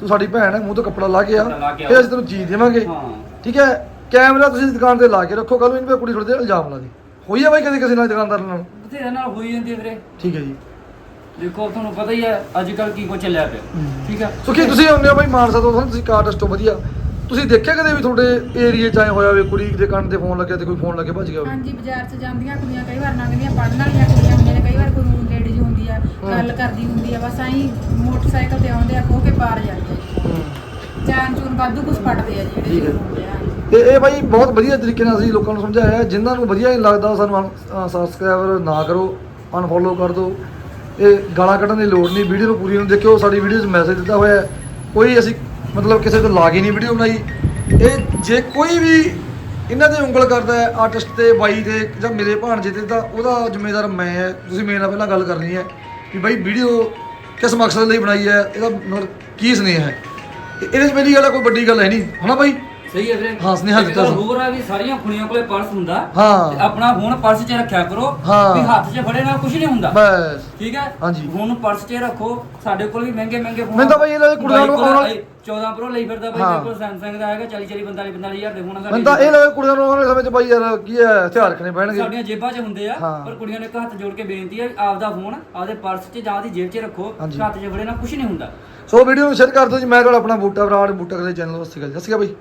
[SPEAKER 3] ਤੂੰ ਸਾਡੀ ਭੈਣ ਹੈ ਮੂੰਹ ਤੋਂ ਕੱਪੜਾ ਲਾ ਕੇ ਆ।
[SPEAKER 2] ਕੱਪੜਾ ਲਾ ਕੇ
[SPEAKER 3] ਫਿਰ। ਅਸੀਂ ਤੈਨੂੰ ਚੀਜ਼ ਦੇਵਾਂਗੇ।
[SPEAKER 2] ਹਾਂ।
[SPEAKER 3] ਠੀਕ ਹੈ? ਕੈਮਰਾ ਤੁਸੀਂ ਦੁਕਾਨ ਤੇ ਲਾ ਕੇ ਰੱਖੋ ਕੱਲ ਨੂੰ ਇਹਨੂੰ ਕੁੜੀ ਥੋੜੇ ਜਿਹਾ ਇਲਜ਼ਾਮ ਲਾ ਦੇ। ਹੋਈ ਹੈ ਬਾਈ ਕਦੇ ਕਿਸੇ ਨਾਲ ਦੁਕਾਨਦਾਰ ਨਾਲ?
[SPEAKER 2] ਬਥੇਰੇ ਨਾਲ ਹੋਈ ਜਾਂਦੀ ਹੈ ਵੀਰੇ।
[SPEAKER 3] ਠੀਕ ਹੈ ਜੀ।
[SPEAKER 2] ਦੇਖੋ ਤੁਹਾਨੂੰ ਪਤਾ ਹੀ ਹੈ ਅੱਜ ਕੱਲ ਕੀ ਕੁਝ ਚੱਲਿਆ ਪਿਆ। ਠੀਕ ਹੈ?
[SPEAKER 3] ਸੁਖੀ ਤੁਸੀਂ ਆਉਂਦੇ ਹੋ ਬਾਈ ਮਾਨਸਾ ਤੋਂ? ਤੁਹਾਨੂੰ ਤੁਸੀਂ ਕਾਰ ਟੈਸਟੋ ਵਧੀਆ। ਤੁਸੀਂ ਦੇਖਿਆ ਕਦੇ ਵੀ ਤੁਹਾਡੇ ਏਰੀਏ 'ਚ ਆਏ ਹੋਇਆ ਵੇ ਕੁੜੀ ਦੇ ਕੰਨ ਤੇ ਫੋਨ ਲੱਗਿਆ ਤੇ ਕੋਈ ਫੋਨ ਲੱਗੇ ਭੱਜ ਗਿਆ ਹੋਵੇ?
[SPEAKER 1] ਹਾਂਜੀ ਬਾਜ਼ਾਰ 'ਚ ਜਾਂਦੀਆਂ ਕੁੜੀਆਂ ਕਈ ਵਾਰ ਲੰਘਦੀਆਂ ਪੜ੍ਹਨ ਵਾਲੀਆਂ ਕੁੜੀਆਂ ਹੁੰਦੀਆਂ ਨੇ ਕਈ ਵਾਰ ਕੋਈ ਲੇਡੀਜ਼ ਹੁੰਦੀ ਆ ਗੱਲ ਕਰਦੀ ਹੁੰਦੀ ਆ ਬਸ ਐਂ ਮੋਟਰਸਾਈਕਲ ਤੇ ਆਉਂਦੇ ਆ ਖੋ ਕੇ ਪਾਰ ਜਾਂਦੇ ਆ। ਜਾਨ ਚੂਨ ਵਾਧੂ ਕੁਛ ਪੜਦੇ ਆ ਜਿਹੜੇ
[SPEAKER 3] ਠੀਕ ਹੈ। ਤੇ ਇਹ ਬਾਈ ਬਹੁਤ ਵਧੀਆ ਤਰੀਕੇ ਨਾਲ ਅਸੀਂ ਲੋਕਾਂ ਨੂੰ ਸਮਝਾਇਆ ਹੈ। ਜਿਨ੍ਹਾਂ ਨੂੰ ਵਧੀਆ ਨਹੀਂ ਲੱਗਦਾ ਸਾਨੂੰ ਸਬਸਕ੍ਰਾਈਬਰ ਨਾ ਕਰੋ ਅਨਫੋਲੋ ਕਰ ਦਿਓ। ਇਹ ਗਾਲਾਂ ਕੱਢਣ ਦੀ ਲੋੜ ਨਹੀਂ, ਵੀਡੀਓ ਨੂੰ ਪੂਰੀ ਨੂੰ ਦੇਖਿਓ, ਸਾਡੀ ਵੀਡੀਓ 'ਚ ਮੈਸੇਜ ਦਿੱਤਾ ਹੋਇਆ ਹੈ। ਕੋਈ ਅਸੀਂ, ਮਤਲਬ ਕਿਸੇ ਤੋਂ ਲਾ ਕੇ ਨਹੀਂ ਵੀਡੀਓ ਬਣਾਈ। ਇਹ ਜੇ ਕੋਈ ਵੀ ਇਹਨਾਂ ਤੇ ਉਂਗਲ ਕਰਦਾ ਹੈ ਆਰਟਿਸਟ ਤੇ, ਬਾਈ ਤੇ ਜਾਂ ਮੇਰੇ ਭਾਣਜੇ ਤੇ, ਤਾਂ ਉਹਦਾ ਜ਼ਿੰਮੇਦਾਰ ਮੈਂ ਹੈ। ਤੁਸੀਂ ਮੇਰੇ ਨਾਲ ਪਹਿਲਾਂ ਗੱਲ ਕਰਨੀ ਹੈ ਕਿ ਬਾਈ, ਵੀਡੀਓ ਕਿਸ ਮਕਸਦ ਲਈ ਬਣਾਈ ਹੈ? ਇਹਦਾ ਮਤਲਬ ਕੀ ਸੁਨੇਹਾ ਹੈ? ਇਹਦੇ 'ਚ ਮੇਰੀ ਗੱਲ ਕੋਈ ਵੱਡੀ ਗੱਲ ਹੈ ਨਹੀਂ। ਹਨਾ ਬਾਈ?
[SPEAKER 2] ਸਹੀ ਹੈ ਵੀਰੇ
[SPEAKER 3] ਹਾਂ, ਸੁਨੇਹਾ
[SPEAKER 2] ਇੱਕ
[SPEAKER 3] ਦਿੱਤਾ
[SPEAKER 2] ਗੱਲ
[SPEAKER 3] ਸੀ।
[SPEAKER 2] ਹੋਰ ਆ ਵੀ ਸਾਰੀਆਂ ਕੁੜੀਆਂ ਕੋਲੇ ਪਰਸ ਹੁੰਦਾ
[SPEAKER 3] ਹਾਂ।
[SPEAKER 2] ਤੇ ਆਪਣਾ ਫੋਨ ਪਰਸ 'ਚ ਰੱਖਿਆ ਕਰੋ
[SPEAKER 3] ਹਾਂ।
[SPEAKER 2] ਵੀ ਹੱਥ 'ਚ ਫੜੇ ਨਾਲ ਕੁਝ ਨਹੀਂ ਹੁੰਦਾ
[SPEAKER 3] ਬਸ
[SPEAKER 2] ਠੀਕ ਹੈ
[SPEAKER 3] ਹਾਂਜੀ।
[SPEAKER 2] ਫੋਨ ਪਰਸ 'ਚ ਰੱਖੋ ਸਾਡੇ ਕੋਲ ਵੀ ਮਹਿੰਗੇ ਮਹਿੰਗੇ ਫੋਨ
[SPEAKER 3] ਮੈਨੂੰ ਤਾਂ ਬਈ ਇਹਨਾਂ ਦੇ ਕੁੜੀਆਂ ਨੂੰ
[SPEAKER 2] ਕੋਲ
[SPEAKER 3] ਆਉਣ ਵਾਲੇ-
[SPEAKER 2] ਆਈ 14 ਪ੍ਰੋ ਲਈ ਫਿਰਦਾ ਬਾਈ
[SPEAKER 3] ਹਾਂ।
[SPEAKER 2] ਮੇਰੇ ਕੋਲ ਸੈਮਸੰਗ ਦਾ ਹੈਗਾ 40 40 45 45 ਹਜ਼ਾਰ ਦੇ ਫੋਨ
[SPEAKER 3] ਮੈਨੂੰ ਤਾਂ ਇਹ ਲੱਗੇ ਕੁੜੀਆਂ ਨੂੰ ਆਉਣ ਵਾਲੇ ਸਮੇਂ 'ਚ ਬਾਈ ਯਾਰ ਕੀ ਹੈ ਹਥਿਆਰ ਰੱਖਣੇ ਪੈਣਗੇ
[SPEAKER 2] ਸਾਡੀਆਂ ਜੇਬਾਂ 'ਚ ਹੁੰਦੇ ਆ
[SPEAKER 3] ਹਾਂ।
[SPEAKER 2] ਪਰ ਕੁੜੀਆਂ ਨੇ ਇੱਕ ਹੱਥ ਜੋੜ ਕੇ ਬੇਨਤੀ ਹੈ ਆਪਦਾ ਫੋਨ ਆਪਦੇ ਪਰਸ 'ਚ ਜਾਂ ਦੀ ਜੇਬ 'ਚ ਰੱਖੋ
[SPEAKER 3] ਹਾਂਜੀ।
[SPEAKER 2] ਹੱਥ 'ਚ ਫੜੇ ਨਾਲ ਕੁਝ ਨਹੀਂ ਹੁੰਦਾ
[SPEAKER 3] ਸੋ ਵੀਡੀਓ ਨੂੰ ਸ਼ੇਅਰ ਕਰ ਦਿਓ ਜੀ ਮੈਂ ਤੁਹਾਡਾ ਆਪਣਾ ਬੂਟਾ ਬਰਾੜ ਬੂਟਾ ਕਦੇ ਚੈਨਲ ਵਾਸਤੇ ਗੱਲ ਅਕਾਲ ਬਾਈ